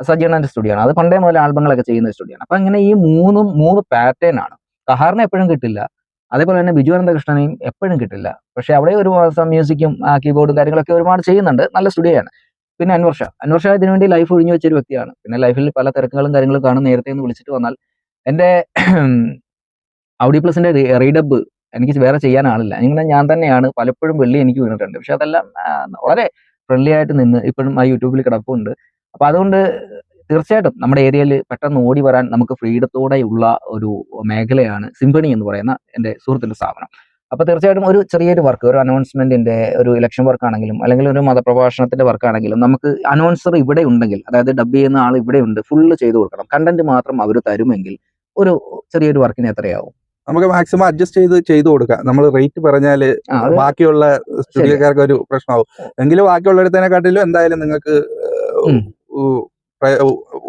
[SPEAKER 1] സജീണന്റെ studio ആണ്. അത് പണ്ടേ മുതൽ ആൽബങ്ങളൊക്കെ ചെയ്യുന്ന സ്റ്റുഡിയോ ആണ്. അപ്പൊ അങ്ങനെ ഈ മൂന്നും മൂന്ന് പാറ്റേൺ ആണ്. കഹാറിനെ എപ്പോഴും കിട്ടില്ല. അതേപോലെ തന്നെ ബിജു അനന്തകൃഷ്ണനെയും എപ്പോഴും കിട്ടില്ല. പക്ഷെ അവിടെ ഒരു മാസം മ്യൂസിക്കും കീബോർഡും കാര്യങ്ങളൊക്കെ ഒരുപാട് ചെയ്യുന്നുണ്ട്. നല്ല സ്റ്റുഡിയോ ആണ് പിന്നെ അൻവർഷ. അൻവർഷ ഇതിനു വേണ്ടി ലൈഫ് ഒഴിഞ്ഞു വെച്ച ഒരു വ്യക്തിയാണ്. പിന്നെ ലൈഫിൽ പല തിരക്കുകളും കാര്യങ്ങളും കാണും. നേരത്തെ ഒന്ന് വിളിച്ചിട്ട് വന്നാൽ എന്റെ ഔഡി പ്ലസിന്റെ റീഡബ് എനിക്ക് വേറെ ചെയ്യാൻ ആളില്ല. ഇങ്ങനെ ഞാൻ തന്നെയാണ് പലപ്പോഴും വെള്ളി എനിക്ക് വീണിട്ടുണ്ട്. പക്ഷെ അതെല്ലാം വളരെ ഫ്രണ്ട്ലി ആയിട്ട് നിന്ന് ഇപ്പോഴും ആ യൂട്യൂബിൽ കിടപ്പുണ്ട്. അപ്പൊ അതുകൊണ്ട് തീർച്ചയായിട്ടും നമ്മുടെ ഏരിയയിൽ പെട്ടെന്ന് ഓടി വരാൻ നമുക്ക് ഫ്രീഡത്തോടെയുള്ള ഒരു മേഖലയാണ് സിംഫണി എന്ന് പറയുന്ന എന്റെ സുഹൃത്തിന്റെ സ്ഥാപനം. അപ്പൊ തീർച്ചയായിട്ടും ഒരു ചെറിയൊരു വർക്ക് ഒരു അനൗൺസ്മെന്റിന്റെ ഒരു ഇലക്ഷൻ വർക്ക് ആണെങ്കിലും അല്ലെങ്കിൽ ഒരു മതപ്രഭാഷണത്തിന്റെ വർക്ക് ആണെങ്കിലും നമുക്ക് അനൗൺസർ ഇവിടെ ഉണ്ടെങ്കിൽ അതായത് ഡബ് ചെയ്യുന്ന ആൾ ഇവിടെ ഉണ്ട് ഫുള്ള് ചെയ്തു കൊടുക്കണം. കണ്ടന്റ് മാത്രം അവർ തരുമെങ്കിൽ ഒരു ചെറിയൊരു വർക്കിന് എത്രയാവും?
[SPEAKER 2] നമുക്ക് മാക്സിമം അഡ്ജസ്റ്റ് ചെയ്ത് ചെയ്തു കൊടുക്കാം. നമ്മൾ റേറ്റ്
[SPEAKER 1] പറഞ്ഞാൽ
[SPEAKER 2] ബാക്കിയുള്ള സ്റ്റുഡിയോക്കാർക്ക് ഒരു പ്രശ്നമാവും. എങ്കിലും ബാക്കിയുള്ളിടത്തേനെക്കാട്ടിലും എന്തായാലും നിങ്ങൾക്ക്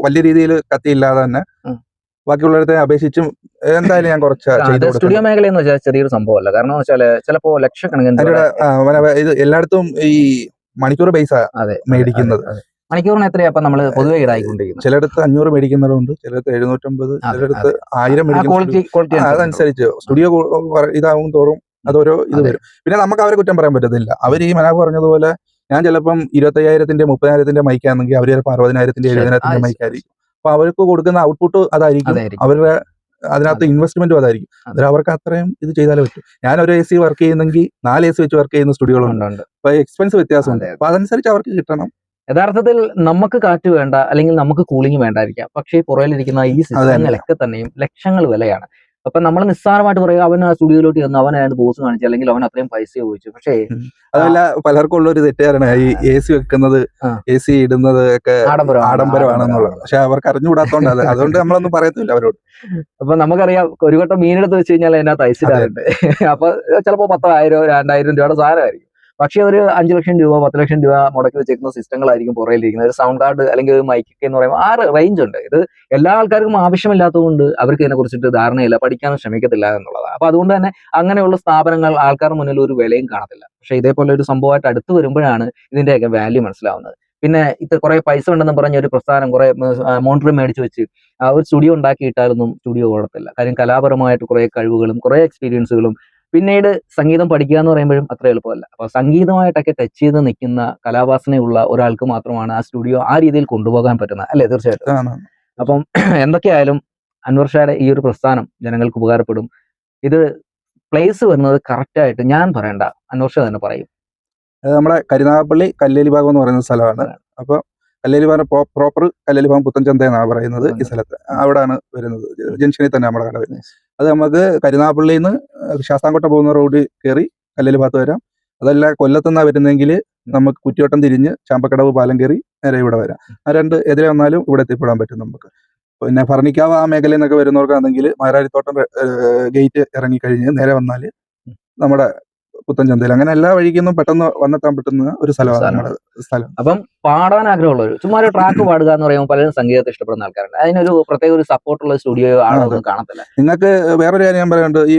[SPEAKER 2] വലിയ രീതിയിൽ കത്തിയില്ലാതെ തന്നെ
[SPEAKER 1] ഉം.
[SPEAKER 2] ബാക്കിയുള്ളിടത്തെ അപേക്ഷിച്ചും എന്തായാലും ഞാൻ കുറച്ച്
[SPEAKER 1] സ്റ്റുഡിയോ മേഖല എന്ന് വെച്ചാൽ ചെറിയൊരു സംഭവമല്ല. കാരണം വെച്ചാൽ ചിലപ്പോ ലക്ഷക്കണക്കിന്
[SPEAKER 2] ഇത് എല്ലായിടത്തും ഈ മണിക്കൂർ
[SPEAKER 1] അതെ
[SPEAKER 2] മേടിക്കുന്നത്.
[SPEAKER 1] മണിക്കൂറിന് എത്രയാ അപ്പൊ നമ്മൾ പൊതുവെ ഈടായിക്കൊണ്ടിരിക്കുന്നത്?
[SPEAKER 2] ചിലയിടത്ത് അഞ്ഞൂറ് മേടിക്കുന്നവരുണ്ട് ചിലയിടത്ത് എഴുന്നൂറ്റമ്പത്
[SPEAKER 1] ചിലടത്ത്
[SPEAKER 2] ചിലയിടത്ത് ആയിരം
[SPEAKER 1] ക്വാളിറ്റി
[SPEAKER 2] അതനുസരിച്ച്. സ്റ്റുഡിയോ ഇതാവും തോറും അതോരോ ഇത് വരും. പിന്നെ നമുക്ക് അവരെ കുറ്റം പറയാൻ പറ്റത്തില്ല. അവർ ഈ മനാഫ് പറഞ്ഞതുപോലെ ഞാൻ ചിലപ്പം ഇരുപത്തയ്യായിരത്തിന്റെ മുപ്പതിനായിരത്തിന്റെ മൈക്കാണെങ്കിൽ അവർ ചിലപ്പോൾ അറുപതിനായിരത്തിന്റെ. എഴുപതിനായിരത്തിന്റെ മൈക്കായിരിക്കും അപ്പൊ അവർക്ക് കൊടുക്കുന്ന ഔട്ട്പുട്ട് അതായിരിക്കും. അവരുടെ അതിനകത്ത് ഇൻവെസ്റ്റ്മെന്റും അതായിരിക്കും.
[SPEAKER 1] അതെ.
[SPEAKER 2] അവർക്ക് അത്രയും ഇത് ചെയ്താലേ പറ്റും. ഞാൻ ഒരു എ സി വർക്ക് ചെയ്യുന്നെങ്കിൽ നാല് എ സി വെച്ച് വർക്ക് ചെയ്യുന്ന സ്റ്റുഡിയോകളുണ്ട്. അപ്പൊ എക്സ്പെൻസ് വ്യത്യാസമുണ്ട്. അപ്പൊ അതനുസരിച്ച് അവർക്ക് കിട്ടണം.
[SPEAKER 1] യഥാർത്ഥത്തിൽ നമുക്ക് കാറ്റ് വേണ്ട അല്ലെങ്കിൽ നമുക്ക് കൂളിംഗ് വേണ്ടായിരിക്കാം. പക്ഷേ പുറകിലിരിക്കുന്ന ഈ സിസ്റ്റങ്ങളൊക്കെ തന്നെയും ലക്ഷങ്ങൾ വിലയാണ്. അപ്പൊ നമ്മൾ നിസ്സാരമായിട്ട് പറയുക അവൻ ആ സ്റ്റുഡിയോയിലോട്ട് ചെന്ന് അവൻ അയാൾ ബോസ് കാണിച്ചു അല്ലെങ്കിൽ അവൻ അത്രയും പൈസ ചോദിച്ചു. പക്ഷേ
[SPEAKER 2] അതല്ല പലർക്കും ഉള്ള ഒരു തെറ്റുകാരാണ് ഈ എ സി വെക്കുന്നത് എ സി ഇടുന്നത് ഒക്കെ
[SPEAKER 1] ആഡംബരമാണ്,
[SPEAKER 2] ആഡംബരമാണെന്നുള്ളത്. പക്ഷെ അവർക്ക് അറിഞ്ഞുകൂടാത്തോണ്ട് അത് അതുകൊണ്ട് നമ്മളൊന്നും പറയത്തില്ല അവരോട്.
[SPEAKER 1] അപ്പൊ നമുക്കറിയാം ഒരു വട്ടം മീനെടുത്ത് വെച്ച് കഴിഞ്ഞാൽ അതിനകത്ത് ഐസിഡാറുണ്ട് അപ്പൊ ചിലപ്പോ പത്തായിരം രണ്ടായിരം രൂപയുടെ സാധനമായിരിക്കും. പക്ഷെ ഒരു അഞ്ചു ലക്ഷം രൂപ പത്ത് ലക്ഷം രൂപ മുടക്കി വെച്ചേക്കുന്ന സിസ്റ്റങ്ങളായിരിക്കും പുറകിലിരിക്കുന്നത്. ഒരു സൗണ്ട് കാർഡ് അല്ലെങ്കിൽ ഒരു മൈക്ക് എന്ന് പറയുമ്പോൾ ആ റേഞ്ച് ഉണ്ട്. ഇത് എല്ലാ ആൾക്കാർക്കും ആവശ്യമില്ലാത്തതുകൊണ്ട് അവർക്ക് ഇതിനെ കുറിച്ചിട്ട് ധാരണയില്ല പഠിക്കാനും ശ്രമിക്കത്തില്ല എന്നുള്ളതാണ്. അപ്പൊ അതുകൊണ്ട് തന്നെ അങ്ങനെയുള്ള സ്ഥാപനങ്ങൾ ആൾക്കാർ മുന്നിൽ ഒരു വിലയും കാണത്തില്ല. പക്ഷെ ഇതേപോലെ ഒരു സംഭവമായിട്ട് അടുത്ത് വരുമ്പോഴാണ് ഇതിന്റെയൊക്കെ വാല്യൂ മനസ്സിലാവുന്നത്. പിന്നെ ഇത്ര കുറെ പൈസ ഉണ്ടെന്ന് പറഞ്ഞ ഒരു പ്രസ്ഥാനം കുറെ മോണിറ്റർ മേടിച്ചു വെച്ച് ആ ഒരു സ്റ്റുഡിയോ ഉണ്ടാക്കിയിട്ടാലൊന്നും സ്റ്റുഡിയോ ഓടത്തില്ല കാര്യം കലാപരമായിട്ട് കുറെ കഴിവുകളും കുറെ എക്സ്പീരിയൻസുകളും പിന്നീട് സംഗീതം പഠിക്കുക എന്ന് പറയുമ്പോഴും അത്ര എളുപ്പമല്ല. അപ്പൊ സംഗീതമായിട്ടൊക്കെ ടച്ച് ചെയ്ത് നിൽക്കുന്ന കലാവാസനയുള്ള ഒരാൾക്ക് മാത്രമാണ് ആ സ്റ്റുഡിയോ ആ രീതിയിൽ കൊണ്ടുപോകാൻ പറ്റുന്നത്. അല്ലേ? തീർച്ചയായിട്ടും. അപ്പം എന്തൊക്കെയായാലും അൻവർ ഷായുടെ ഈ ഒരു പ്രസ്ഥാനം ജനങ്ങൾക്ക് ഉപകാരപ്പെടും. ഇത് പ്ലേസ് വരുന്നത് കറക്റ്റായിട്ട് ഞാൻ പറയണ്ട. അൻവർ ഷാ തന്നെ പറയും.
[SPEAKER 2] നമ്മുടെ കരുനാഗപ്പള്ളി കല്ലേലി ഭാഗം എന്ന് പറയുന്ന സ്ഥലമാണ്. അപ്പൊ കല്ലേലി ഭാഗം പ്രോപ്പർ കല്ലേലി ഭാഗം പുത്തൻചന്ത എന്നാണ് പറയുന്നത് ഈ സ്ഥലത്ത്. അവിടെയാണ് വരുന്നത്. ജംഗ്ഷനിൽ തന്നെ നമ്മുടെ കട വരുന്നത്. അത് നമുക്ക് കരുനാഗപ്പള്ളിയിൽ നിന്ന് ശാസ്താംകോട്ട പോകുന്ന റോഡ് കയറി കല്ലേലി ഭാഗത്ത് വരാം. അതല്ല കൊല്ലത്തുനിന്നാണ് വരുന്നതെങ്കിൽ നമുക്ക് കുറ്റിയോട്ടം തിരിഞ്ഞ് ചാമ്പക്കടവ് പാലം കയറി നേരെ ഇവിടെ വരാം. ആ രണ്ട് എതിരെ വന്നാലും ഇവിടെ എത്തിപ്പെടാൻ പറ്റും നമുക്ക്. പിന്നെ ഭരണിക്കാവ് ആ മേഖലയിൽ നിന്നൊക്കെ വരുന്നവർക്കാണെങ്കിൽ മാരാരിത്തോട്ടം ഗേറ്റ് ഇറങ്ങി കഴിഞ്ഞ് നേരെ വന്നാൽ നമ്മുടെ പുത്തൻചന്തയിൽ അങ്ങനെ എല്ലാ വഴിക്കൊന്നും പെട്ടെന്ന് വന്നെത്താൻ പറ്റുന്ന ഒരു സ്ഥലമാണ്. നമ്മുടെ സ്ഥലം.
[SPEAKER 1] അപ്പം പാടാൻ ആഗ്രഹമുള്ള ഒരു ചുമ്മാ ഒരു ട്രാക്ക് പാടുക എന്ന് പറയുമ്പോൾ പലരും സംഗീതത്തെ ഇഷ്ടപ്പെടുന്ന ആൾക്കാരുണ്ട്. അതിനൊരു പ്രത്യേക ഒരു സപ്പോർട്ടുള്ള സ്റ്റുഡിയോ ആളൊന്നും കാണത്തില്ല.
[SPEAKER 2] നിങ്ങൾക്ക് വേറൊരു കാര്യം ഞാൻ പറയുന്നുണ്ട് ഈ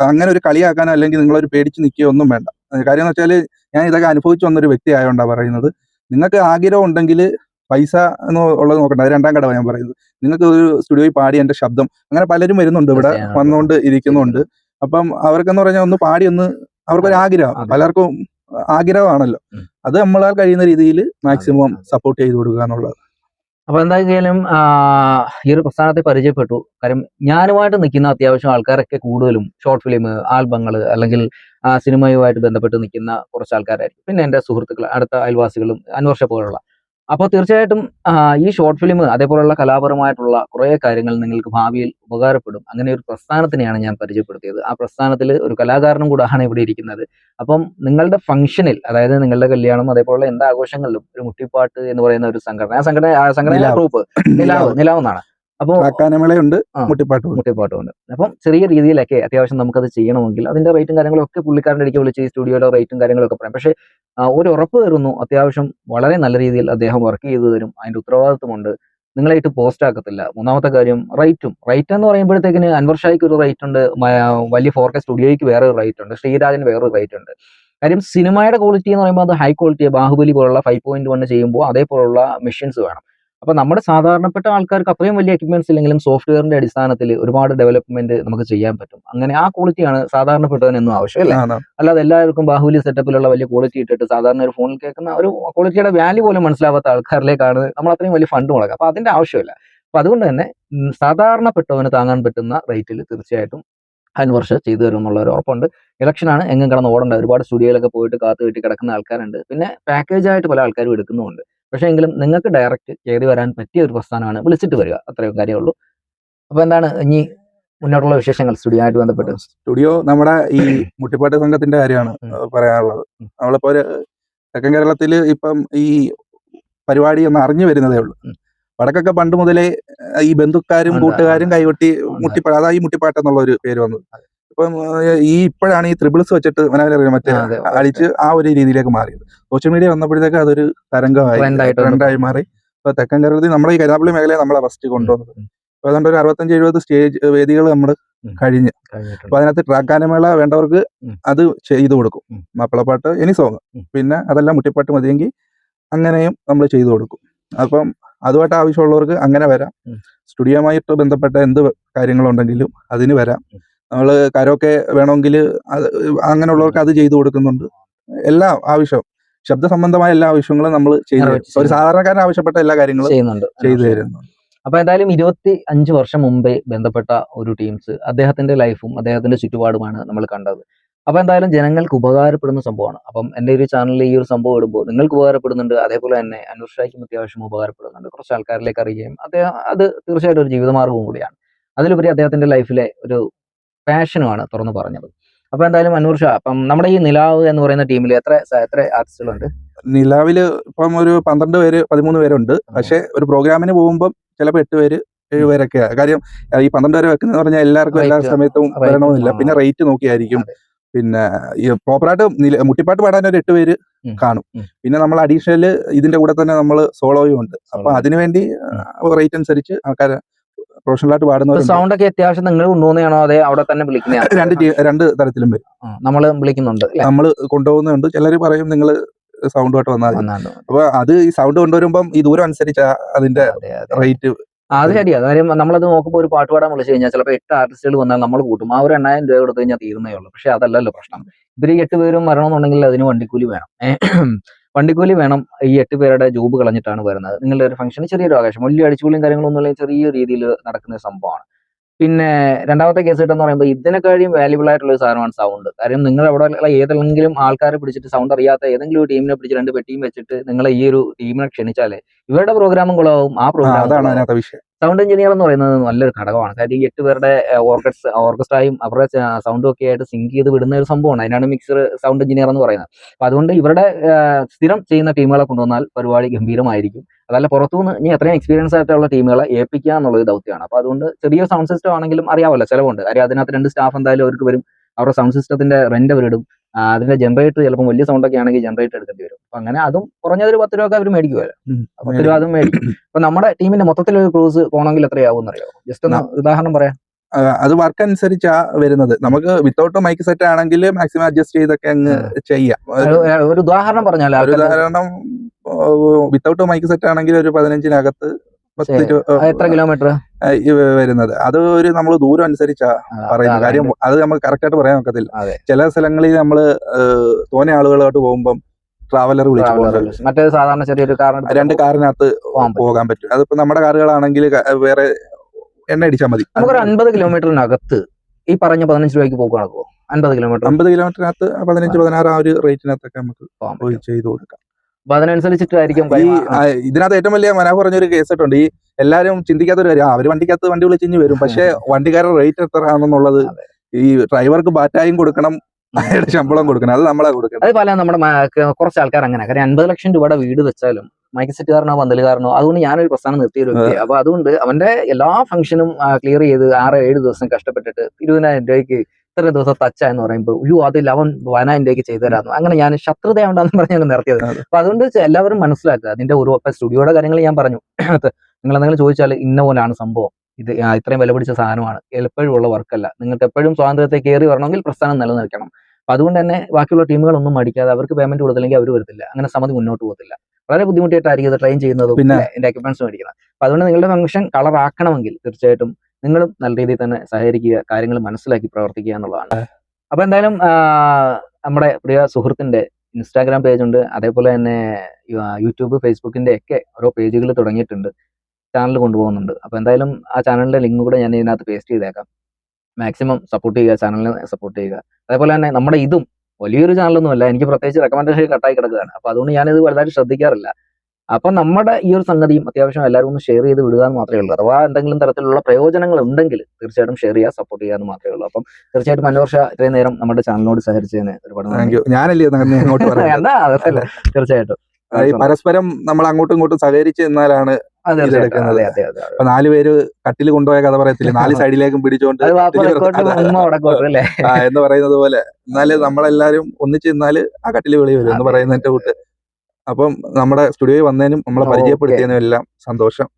[SPEAKER 2] അങ്ങനെ ഒരു കളിയാക്കാനോ അല്ലെങ്കിൽ നിങ്ങളൊരു പേടിച്ച് നിൽക്കുകയോ ഒന്നും വേണ്ട. കാര്യം എന്ന് വെച്ചാൽ ഞാൻ ഇതൊക്കെ അനുഭവിച്ചു വന്നൊരു വ്യക്തി ആയതുകൊണ്ടാണ് പറയുന്നത്. നിങ്ങൾക്ക് ആഗ്രഹം ഉണ്ടെങ്കിൽ പൈസ എന്ന് ഉള്ളത് നോക്കണ്ട. അത് രണ്ടാം കടവ ഞാൻ പറയുന്നത്. നിങ്ങൾക്ക് ഒരു സ്റ്റുഡിയോയിൽ പാടി എന്റെ ശബ്ദം. അങ്ങനെ പലരും വരുന്നുണ്ട് ഇവിടെ. വന്നുകൊണ്ട് ഇരിക്കുന്നുണ്ട്. അപ്പം അവർക്കെന്ന് പറഞ്ഞാൽ ഒന്ന് പാടി ഒന്ന് അവർക്കൊരു ആഗ്രഹം. പലർക്കും ആഗ്രഹമാണല്ലോ. അത് നമ്മളാൽ കഴിയുന്ന രീതിയിൽ മാക്സിമം സപ്പോർട്ട് ചെയ്ത് കൊടുക്കുക എന്നുള്ളത്.
[SPEAKER 1] അപ്പൊ എന്തായാലും ഈ ഒരു പ്രസ്ഥാനത്തെ പരിചയപ്പെട്ടു. കാര്യം ഞാനുമായിട്ട് നിൽക്കുന്ന അത്യാവശ്യം ആൾക്കാരൊക്കെ കൂടുതലും ഷോർട്ട് ഫിലിം ആൽബങ്ങൾ അല്ലെങ്കിൽ സിനിമയുമായിട്ട് ബന്ധപ്പെട്ട് നിൽക്കുന്ന കുറച്ച് ആൾക്കാരായിരിക്കും. പിന്നെ എന്റെ സുഹൃത്തുക്കൾ അടുത്ത അയൽവാസികളും അന്വർഷ പോലുള്ള അപ്പോൾ തീർച്ചയായിട്ടും ഈ ഷോർട്ട് ഫിലിം അതേപോലെയുള്ള കലാപരമായിട്ടുള്ള കുറേ കാര്യങ്ങൾ നിങ്ങൾക്ക് ഭാവിയിൽ ഉപകാരപ്പെടും. അങ്ങനെ ഒരു പ്രസ്ഥാനത്തിനെയാണ് ഞാൻ പരിചയപ്പെടുത്തിയത്. ആ പ്രസ്ഥാനത്തിൽ ഒരു കലാകാരനും കൂടാണ് ഇവിടെ ഇരിക്കുന്നത്. അപ്പം നിങ്ങളുടെ ഫംഗ്ഷനിൽ അതായത് നിങ്ങളുടെ കല്യാണം അതേപോലെയുള്ള എന്താ ആഘോഷങ്ങളിലും ഒരു മുട്ടിപ്പാട്ട് എന്ന് പറയുന്ന ഒരു സംഘടന ആ സംഘടന സംഘടന
[SPEAKER 2] നിലാവ്.
[SPEAKER 1] ഗ്രൂപ്പ് നിലാവ് നിലാവെന്നാണ് അപ്പോൾ ആ.
[SPEAKER 2] മുട്ടിപ്പാട്ടും ഉണ്ട്.
[SPEAKER 1] മുട്ടിപ്പാട്ടുണ്ട് അപ്പം ചെറിയ രീതിയിലൊക്കെ അത്യാവശ്യം നമുക്കത് ചെയ്യണമെങ്കിൽ അതിന്റെ റേറ്റും കാര്യങ്ങളും ഒക്കെ പുള്ളിക്കാരന്റെ ഇടയ്ക്ക് വിളിച്ച് ഈ സ്റ്റുഡിയോയുടെ റേറ്റും കാര്യങ്ങളൊക്കെ പറയാം. പക്ഷേ ഒരു ഉറപ്പ് തരുന്നു. അത്യാവശ്യം വളരെ നല്ല രീതിയിൽ അദ്ദേഹം വർക്ക് ചെയ്തു തരും. അതിന്റെ ഉത്തരവാദിത്വമുണ്ട്. നിങ്ങളായിട്ട് പോസ്റ്റ് ആക്കത്തില്ല. മൂന്നാമത്തെ കാര്യം റൈറ്റും. റൈറ്റ് എന്ന് പറയുമ്പോഴത്തേക്കിന് അൻവർ ഷായ്ക്ക് ഒരു റൈറ്റ് ഉണ്ട് വലിയ ഫോർ കെ സ്റ്റുഡിയോയ്ക്ക് വേറെ ഒരു റൈറ്റ് ഉണ്ട് ശ്രീരാജിന് വേറൊരു റൈറ്റ് ഉണ്ട് കാര്യം സിനിമയുടെ ക്വാളിറ്റി എന്ന് പറയുമ്പോൾ അത് ഹൈ ക്വാളിറ്റി ബാഹുബലി പോലുള്ള ഫൈവ് പോയിന്റ് വൺ ചെയ്യുമ്പോൾ അതേപോലുള്ള മെഷീൻസ് വേണം. അപ്പൊ നമ്മുടെ സാധാരണപ്പെട്ട ആൾക്കാർക്ക് അത്രയും വലിയ എക്യുപ്മെന്റ്സ് ഇല്ലെങ്കിലും സോഫ്റ്റ്വെയറിന്റെ അടിസ്ഥാനത്തിൽ ഒരുപാട് ഡെവലപ്മെന്റ് നമുക്ക് ചെയ്യാൻ പറ്റും. അങ്ങനെ ആ ക്വാളിറ്റിയാണ് സാധാരണപ്പെട്ടവനെന്നും ആവശ്യമല്ലേ. അല്ലാതെ എല്ലാവർക്കും ബാഹുലി സെറ്റപ്പിലുള്ള വലിയ ക്വാളിറ്റി ഇട്ടിട്ട് സാധാരണ ഒരു ഫോണിൽ കേൾക്കുന്ന ഒരു ക്വാളിറ്റിയുടെ വാല്യൂ പോലും മനസ്സിലാവാത്ത ആൾക്കാരിലേക്കാണ് നമ്മൾ അത്രയും വലിയ ഫണ്ട് മുടക്കുക. അപ്പൊ അതിന്റെ ആവശ്യമില്ല. അപ്പൊ അതുകൊണ്ട് തന്നെ സാധാരണപ്പെട്ടവന് താങ്ങാൻ പറ്റുന്ന റേറ്റിൽ തീർച്ചയായിട്ടും അൻവർഷ ചെയ്തു തരും എന്നുള്ള ഒരു ഉറപ്പുണ്ട്. ഇലക്ഷനാണ് എങ്ങും കിടന്ന് ഓടേണ്ട. ഒരുപാട് സ്റ്റുഡിയോയിലൊക്കെ പോയിട്ട് കാത്തു കെട്ടി കിടക്കുന്ന ആൾക്കാരുണ്ട്. പിന്നെ പാക്കേജായിട്ട് പല ആൾക്കാരും എടുക്കുന്നുമുണ്ട്. പക്ഷേ എങ്കിലും നിങ്ങൾക്ക് ഡയറക്റ്റ് ചെയ്തു വരാൻ പറ്റിയ ഒരു പ്രസ്ഥാനമാണ് വിളിച്ചിട്ട് വരിക. അത്രയും കാര്യമുള്ളൂ അപ്പൊ എന്താണ് ഇനി മുന്നോട്ടുള്ള വിശേഷങ്ങൾ സ്റ്റുഡിയോ ആയിട്ട് ബന്ധപ്പെട്ട്
[SPEAKER 2] സ്റ്റുഡിയോ നമ്മുടെ ഈ മുട്ടിപ്പാട്ട് സംഘത്തിന്റെ കാര്യമാണ് പറയാനുള്ളത്. നമ്മളിപ്പോ തെക്കൻ കേരളത്തിൽ ഇപ്പം ഈ പരിപാടി ഒന്ന് അറിഞ്ഞു വരുന്നതേ ഉള്ളൂ. വടക്കൊക്കെ പണ്ട് മുതലേ ഈ ബന്ധുക്കാരും കൂട്ടുകാരും
[SPEAKER 1] കൈവെട്ടി
[SPEAKER 2] കൈകൊട്ടി. മുട്ടിപ്പാട്ട് അതാ ഈ മുട്ടിപ്പാട്ട് എന്നുള്ള ഒരു പേര് വന്നത്. ഇപ്പം ഈ ഇപ്പോഴാണ് ഈ ത്രിബിൾസ് വെച്ചിട്ട് മറ്റേ അടിച്ച് ആ ഒരു രീതിയിലേക്ക് മാറിയത്. സോഷ്യൽ മീഡിയ വന്നപ്പോഴത്തേക്ക് അതൊരു തരംഗമായി ട്രെൻഡായി മാറി. ഇപ്പൊ തെക്കൻ കേരളത്തിൽ നമ്മുടെ ഈ കരുനാപ്പള്ളി മേഖലയെ നമ്മളെ ഫസ്റ്റ് കൊണ്ടുവന്നത്. അപ്പൊ അതുകൊണ്ട് ഒരു അറുപത്തഞ്ച് എഴുപത് സ്റ്റേജ് വേദികൾ നമ്മൾ. കഴിഞ്ഞ്. അപ്പൊ അതിനകത്ത് ട്രാക്ക് ഗാനമേള വേണ്ടവർക്ക് അത് ചെയ്തു കൊടുക്കും. മാപ്പിളപ്പാട്ട് എനി സോങ്. പിന്നെ അതെല്ലാം മുട്ടിപ്പാട്ട് മതിയെങ്കിൽ അങ്ങനെയും നമ്മൾ ചെയ്തു കൊടുക്കും. അപ്പം അതുമായിട്ട് ആവശ്യമുള്ളവർക്ക് അങ്ങനെ വരാം. സ്റ്റുഡിയോമായിട്ട് ബന്ധപ്പെട്ട എന്ത് കാര്യങ്ങളുണ്ടെങ്കിലും അതിന് വരാം. നമ്മൾ കരോക്കെ വേണമെങ്കിൽ അങ്ങനെയുള്ളവർക്ക് അത് ചെയ്തു കൊടുക്കുന്നുണ്ട്. എല്ലാ ആവശ്യം ശബ്ദ സംബന്ധമായ എല്ലാ ആവശ്യങ്ങളും നമ്മൾ ചെയ്തു ഒരു സാധാരണക്കാരൻ ആവശ്യപ്പെട്ട എല്ലാ കാര്യങ്ങളും
[SPEAKER 1] ചെയ്യുന്നുണ്ട്.
[SPEAKER 2] ചെയ്തു തരുന്നുണ്ട്.
[SPEAKER 1] അപ്പൊ എന്തായാലും ഇരുപത്തി അഞ്ച് വർഷം മുമ്പേ ബന്ധപ്പെട്ട ഒരു ടീംസ് അദ്ദേഹത്തിന്റെ ലൈഫും അദ്ദേഹത്തിന്റെ ചുറ്റുപാടുമാണ് നമ്മൾ കണ്ടത്. അപ്പൊ എന്തായാലും ജനങ്ങൾക്ക് ഉപകാരപ്പെടുന്ന സംഭവമാണ്. അപ്പം എന്റെ ഒരു ചാനലിൽ ഈ ഒരു സംഭവം ഇടുമ്പോൾ നിങ്ങൾക്ക് ഉപകാരപ്പെടുന്നുണ്ട് അതേപോലെ തന്നെ അന്വേഷായിക്കും അത്യാവശ്യം ഉപകാരപ്പെടുന്നുണ്ട്. കുറച്ച് ആൾക്കാരിലേക്ക് അറിയുകയും അദ്ദേഹം അത് തീർച്ചയായിട്ടും ഒരു ജീവിതമാർഗവും കൂടിയാണ്. അതിലുപരി അദ്ദേഹത്തിന്റെ ലൈഫിലെ ഒരു പാഷനുമാണ് തുറന്നു പറഞ്ഞത്. അപ്പൊ എന്തായാലും അനൂർ ഷാ അപ്പം നമ്മുടെ ഈ നിലാവ് എന്ന് പറയുന്ന ടീമിൽ എത്ര എത്ര ആർട്ടിസ്റ്റുകളുണ്ട്
[SPEAKER 2] നിലാവിൽ ഇപ്പം ഒരു പന്ത്രണ്ട് പേര് പതിമൂന്ന് പേരുണ്ട്. പക്ഷെ ഒരു പ്രോഗ്രാമിന് പോകുമ്പോൾ ചിലപ്പോൾ എട്ട് പേര് ഏഴ് പേരൊക്കെയാണ് കാര്യം ഈ പന്ത്രണ്ട് പേരെ വെക്കുന്ന പറഞ്ഞാൽ എല്ലാവർക്കും എല്ലാ സമയത്തും വരണമെന്നില്ല. പിന്നെ റേറ്റ് നോക്കിയായിരിക്കും. പിന്നെ ഈ പ്രോപ്പറായിട്ട് മുട്ടിപ്പാട്ട് പാടാൻ ഒരു എട്ട് പേര് കാണും. പിന്നെ നമ്മൾ അഡീഷണൽ ഇതിന്റെ കൂടെ തന്നെ നമ്മൾ സോളോയും ഉണ്ട്. അപ്പൊ. അതിനുവേണ്ടി റേറ്റ് അനുസരിച്ച് ആൾക്കാരെ പ്രൊഫഷണലായിട്ട് പാടുന്ന
[SPEAKER 1] സൗണ്ട് ഒക്കെ അത്യാവശ്യം നിങ്ങൾ കൊണ്ടുപോകുന്നതാണോ? അതെ അവിടെ തന്നെ വിളിക്കുന്നതാണോ?
[SPEAKER 2] രണ്ട് രണ്ട് തരത്തിലും വരും
[SPEAKER 1] നമ്മൾ വിളിക്കുന്നുണ്ട്
[SPEAKER 2] നമ്മൾ കൊണ്ടുപോകുന്നുണ്ട്. ചിലർ പറയും നിങ്ങൾ സൗണ്ടുമായിട്ട് വന്നാൽ അപ്പൊ അത് ഈ സൗണ്ട് കൊണ്ടുവരുമ്പം ഈ ദൂരം അനുസരിച്ച് അതിന്റെ
[SPEAKER 1] അതെ അതെ.
[SPEAKER 2] റേറ്റ്
[SPEAKER 1] അത് ശരിയാ. കാര്യം നമ്മളത് നോക്കുമ്പോൾ ഒരു പാട്ട് പാടാൻ വിളിച്ചു കഴിഞ്ഞാൽ ചിലപ്പോൾ എട്ട് ആർട്ടിസ്റ്റുകൾ വന്നാൽ നമ്മൾ കൂട്ടും. ആ ഒരു എണ്ണായിരം രൂപ കൊടുത്തു കഴിഞ്ഞാൽ തീരുന്നേ ഉള്ളൂ. പക്ഷെ അതല്ലല്ലോ പ്രശ്നം. ഇവർ ഈ എട്ട് പേരും വരണമെന്നുണ്ടെങ്കിൽ അതിന് വണ്ടിക്കൂലി വേണം. വണ്ടിക്കൂലി വേണം ഈ എട്ട് പേരുടെ ജോബ് കളഞ്ഞിട്ടാണ് വരുന്നത്. നിങ്ങളുടെ ഒരു ഫംഗ്ഷന് ചെറിയൊരു ആകാശം വലിയ അടിച്ചുപൊളിയും കാര്യങ്ങളൊന്നും ഇല്ലെങ്കിൽ ചെറിയ രീതിയിൽ നടക്കുന്ന സംഭവമാണ്. പിന്നെ രണ്ടാമത്തെ കേസ് കിട്ടുന്ന പറയുമ്പോൾ ഇതിനെക്കാളും വാല്യുബിൾ ആയിട്ടുള്ള ഒരു സാധനമാണ് സൗണ്ട് കാര്യം നിങ്ങൾ അവിടെ ഉള്ള ഏതെങ്കിലും ആൾക്കാരെ പിടിച്ചിട്ട് സൗണ്ട് അറിയാത്ത ഏതെങ്കിലും ഒരു ടീമിനെ പിടിച്ച് രണ്ട് പെട്ടിയും വെച്ചിട്ട് നിങ്ങളെ ഈ ഒരു ടീമിനെ ക്ഷണിച്ചാലേ ഇവരുടെ പ്രോഗ്രാമും കുളമാവും ആ
[SPEAKER 2] ആ,
[SPEAKER 1] പ്രോഗ്രാം
[SPEAKER 2] അതാണ് അതിനകത്ത് വിഷയം.
[SPEAKER 1] സൗണ്ട് എഞ്ചിനീയർ എന്ന് പറയുന്നത് നല്ലൊരു ഘടകമാണ്. കാര്യം ഈ എട്ട് പേരുടെ ഓർക്കസ് ഓർക്കസ്ട്രയും അവരുടെ സൗണ്ടും ഒക്കെ ആയിട്ട് സിങ്ക് ചെയ്ത് വിടുന്ന ഒരു സംഭവമാണ്. അതിനാണ് മിക്സർ സൗണ്ട് എഞ്ചിനീയർ എന്ന് പറയുന്നത്. അപ്പൊ അതുകൊണ്ട് ഇവരുടെ സ്ഥിരം ചെയ്യുന്ന ടീമുകളെ കൊണ്ടുവന്നാൽ പരിപാടി ഗംഭീരമായിരിക്കും. അതല്ല പുറത്തുനിന്ന് ഇനി എത്രയും എക്സ്പീരിയൻസ് ആയിട്ടുള്ള ടീമുകളെ ഏൽപ്പിക്കുക എന്നുള്ളത് ദൗത്യമാണ്. അപ്പൊ അതുകൊണ്ട് ചെറിയ സൗണ്ട് സിസ്റ്റം ആണെങ്കിലും അറിയാമല്ലോ ചിലവുണ്ട്. കാര്യം അതിനകത്ത് രണ്ട് സ്റ്റാഫ് എന്തായാലും അവർക്ക് വരും. അവരുടെ സൗണ്ട് സിസ്റ്റത്തിന്റെ റെന്റ് അവരിടും. അതിന്റെ ജനറേറ്റർ ചിലപ്പോൾ വലിയ സൗണ്ട് ഒക്കെ ആണെങ്കിൽ ജനറേറ്റർ എടുക്കേണ്ടി വരും. അപ്പൊ അങ്ങനെ അതും കുറഞ്ഞതൊരു പത്ത് രൂപ അവർ മേടിക്കുമല്ലോ. പത്ത് രൂപ അതും മേടിക്കും. അപ്പൊ നമ്മുടെ ടീമിന്റെ മൊത്തത്തിൽ ഒരു ക്രൂസ് പോകണമെങ്കിൽ എത്രയാവും അറിയോ ജസ്റ്റ് ഒന്ന് ഉദാഹരണം പറയാം.
[SPEAKER 2] അത് വർക്ക് അനുസരിച്ചാ വരുന്നത്. നമുക്ക് വിത്തൗട്ട് മൈക്ക് സെറ്റ് ആണെങ്കിൽ മാക്സിമം അഡ്ജസ്റ്റ് ചെയ്തൊക്കെ അങ്ങ് ചെയ്യാം. ഒരു-
[SPEAKER 1] ഉദാഹരണം പറഞ്ഞാൽ
[SPEAKER 2] ഒരു ഉദാഹരണം വിത്തൗട്ട് മൈക്ക് സെറ്റ് ആണെങ്കിൽ ഒരു പതിനഞ്ചിനകത്ത്.
[SPEAKER 1] എത്ര കിലോമീറ്റർ
[SPEAKER 2] വരുന്നത്. അത് ഒരു നമ്മൾ ദൂരം അനുസരിച്ചാ പറയുന്നത്. കാര്യം അത് നമുക്ക് കറക്റ്റായിട്ട് പറയാൻ ഒക്കത്തില്ല. ചില സ്ഥലങ്ങളിൽ നമ്മൾ തോനെ ആളുകളായിട്ട് പോകുമ്പം ട്രാവലർ വിളിച്ചു പോകുന്നത്.
[SPEAKER 1] മറ്റേ സാധാരണ ചെറിയൊരു കാർ
[SPEAKER 2] രണ്ട് കാറിനകത്ത്
[SPEAKER 1] പോകാൻ പറ്റും.
[SPEAKER 2] അതിപ്പോ നമ്മുടെ കാറുകളാണെങ്കിൽ വേറെ എണ്ണ അടിച്ചാൽ മതി.
[SPEAKER 1] നമുക്കൊരു അൻപത് കിലോമീറ്ററിനകത്ത് ഈ പറഞ്ഞ പതിനഞ്ച് രൂപയ്ക്ക് പോക്ക് നടക്കുമോ അൻപത് കിലോമീറ്റർ.
[SPEAKER 2] അമ്പത് കിലോമീറ്ററിനകത്ത് പതിനഞ്ച് പതിനാറ് ആ ഒരു റേറ്റിനകത്തൊക്കെ നമുക്ക് ചെയ്തു കൊടുക്കാം.
[SPEAKER 1] അപ്പൊ അതിനനുസരിച്ചിട്ടായിരിക്കും
[SPEAKER 2] ഈ ഇതിനകത്ത് ഏറ്റവും വലിയ മനോഹർ പറഞ്ഞൊരു കേസിട്ടുണ്ട് ഈ എല്ലാരും ചിന്തിക്കാത്ത ഒരു കാര്യം അവർ വണ്ടിക്കകത്ത് വണ്ടി വിളിച്ചിഞ്ഞ് വരും. പക്ഷെ വണ്ടിക്കാരുടെ റേറ്റ് എത്ര ആണെന്നുള്ളത് ഈ ഡ്രൈവർക്ക് ബാറ്റായും കൊടുക്കണം അയാളുടെ ശമ്പളം കൊടുക്കണം. അത് നമ്മളെ കൊടുക്കണം
[SPEAKER 1] അത് പല നമ്മുടെ കുറച്ച് ആൾക്കാർ അങ്ങനെ. കാര്യം അൻപത് ലക്ഷം രൂപയുടെ വീട് വെച്ചാലും മൈക്ക് സെറ്റുകാരനോ പന്തലുകാരനോ അതുകൊണ്ട് ഞാനൊരു പ്രസ്ഥാനം നിർത്തിയ ഒരു വ്യക്തി അപ്പൊ അതുകൊണ്ട് അവന്റെ എല്ലാ ഫംഗ്ഷനും ക്ലിയർ ചെയ്ത് ആറ് ഏഴ് ദിവസം കഷ്ടപ്പെട്ടിട്ട് ഇരുപതിനായിരം രൂപയ്ക്ക് ഇത്ര ദിവസം ടച്ച് എന്ന് പറയുമ്പോൾ യു അത് ലവൻ വനാനിലേക്ക് ചെയ്തു തരാമെന്ന് അങ്ങനെ ഞാൻ ശത്രുതയുണ്ടെന്ന് പറഞ്ഞ് ഞങ്ങൾ നിർത്തിയത്. അപ്പൊ അതുകൊണ്ട് എല്ലാവരും മനസ്സിലാക്കുക. അതിന്റെ ഒരു സ്റ്റുഡിയോയുടെ കാര്യങ്ങൾ ഞാൻ പറഞ്ഞു. നിങ്ങൾ എന്തെങ്കിലും ചോദിച്ചാൽ ഇന്ന പോലാണ് സംഭവം. ഇത് ഇത്രയും വില പിടിച്ച സാധനമാണ്. എപ്പോഴും ഉള്ള വർക്കല്ല. നിങ്ങൾക്ക് എപ്പോഴും സ്വാതന്ത്ര്യത്തെ കയറി വരണമെങ്കിൽ പ്രസ്ഥാനം നിലനിൽക്കണം. അപ്പൊ അതുകൊണ്ട് തന്നെ ബാക്കിയുള്ള ടീമുകളൊന്നും മടിക്കാതെ അവർക്ക് പേയ്മെന്റ് കൊടുത്തില്ലെങ്കിൽ അവർ വരത്തില്ല. അങ്ങനെ സമതി മുന്നോട്ട് പോകത്തില്ല. വളരെ ബുദ്ധിമുട്ടായിട്ടായിരിക്കും ഇത് ട്രെയിൻ ചെയ്യുന്നതും
[SPEAKER 2] പിന്നെ-
[SPEAKER 1] എന്റെ എക്യുപ്മെന്റ്സ് മേടിക്കുന്നത് അപ്പൊ അതുകൊണ്ട് നിങ്ങളുടെ ഫംഗ്ഷൻ കളർ ആക്കണമെങ്കിൽ തീർച്ചയായിട്ടും നിങ്ങളും നല്ല രീതിയിൽ തന്നെ സഹകരിക്കുക കാര്യങ്ങൾ മനസ്സിലാക്കി പ്രവർത്തിക്കുക എന്നുള്ളതാണ്. അപ്പൊ എന്തായാലും നമ്മുടെ പ്രിയ സുഹൃത്തിന്റെ ഇൻസ്റ്റാഗ്രാം പേജ് ഉണ്ട്. അതേപോലെ തന്നെ യൂട്യൂബ് ഫേസ്ബുക്കിന്റെ ഒക്കെ ഓരോ പേജുകൾ തുടങ്ങിയിട്ടുണ്ട്. ചാനൽ കൊണ്ടുപോകുന്നുണ്ട്. അപ്പൊ എന്തായാലും ആ ചാനലിന്റെ ലിങ്ക് കൂടെ ഞാൻ ഇതിനകത്ത് പേസ്റ്റ് ചെയ്തേക്കാം. മാക്സിമം സപ്പോർട്ട് ചെയ്യുക ചാനലിനെ സപ്പോർട്ട് ചെയ്യുക. അതേപോലെ തന്നെ നമ്മുടെ ഇതും വലിയൊരു ചാനലൊന്നുമല്ല എനിക്ക് പ്രത്യേകിച്ച് റെക്കമെൻഡേഷൻ കട്ടായി കിടക്കുകയാണ്. അപ്പൊ അതുകൊണ്ട് ഞാനിത് വലുതായിട്ട് ശ്രദ്ധിക്കാറില്ല. അപ്പൊ നമ്മുടെ ഈ ഒരു സംഗതിയും അത്യാവശ്യം എല്ലാവരും ഒന്ന് ഷെയർ ചെയ്ത് വിടുക എന്ന് മാത്രമേ ഉള്ളൂ. അഥവാ എന്തെങ്കിലും തരത്തിലുള്ള പ്രയോജനങ്ങൾ ഉണ്ടെങ്കിൽ തീർച്ചയായിട്ടും ഷെയർ ചെയ്യുക സപ്പോർട്ട് ചെയ്യുക എന്ന് മാത്രമേ ഉള്ളൂ. അപ്പം തീർച്ചയായിട്ടും അന്വർഷ ഇത്രയും നേരം നമ്മുടെ ചാനലിനോട് സഹകരിച്ചതിന് ഒരുപാട്
[SPEAKER 2] ഞാനല്ലേ
[SPEAKER 1] എന്താ? അതല്ല. തീർച്ചയായിട്ടും.
[SPEAKER 2] പരസ്പരം നമ്മൾ അങ്ങോട്ടും ഇങ്ങോട്ടും സഹകരിച്ച് നിന്നാലാണ് നാല് പേര് കട്ടിൽ കൊണ്ടുപോയ കഥ പറയത്തില്ലേ? നാല് സൈഡിലേക്കും പിടിച്ചോണ്ട് എന്ന് പറയുന്നത് പോലെ. എന്നാൽ നമ്മളെല്ലാരും ഒന്നിച്ച് നിന്നാൽ ആ കട്ടിൽ വെളി വരും എന്ന്. പറയുന്നതിന്റെ കൂട്ട് അപ്പം നമ്മുടെ സ്റ്റുഡിയോയിൽ വന്നതിനും നമ്മളെ. പരിചയപ്പെടുത്തിയതിനും എല്ലാം സന്തോഷം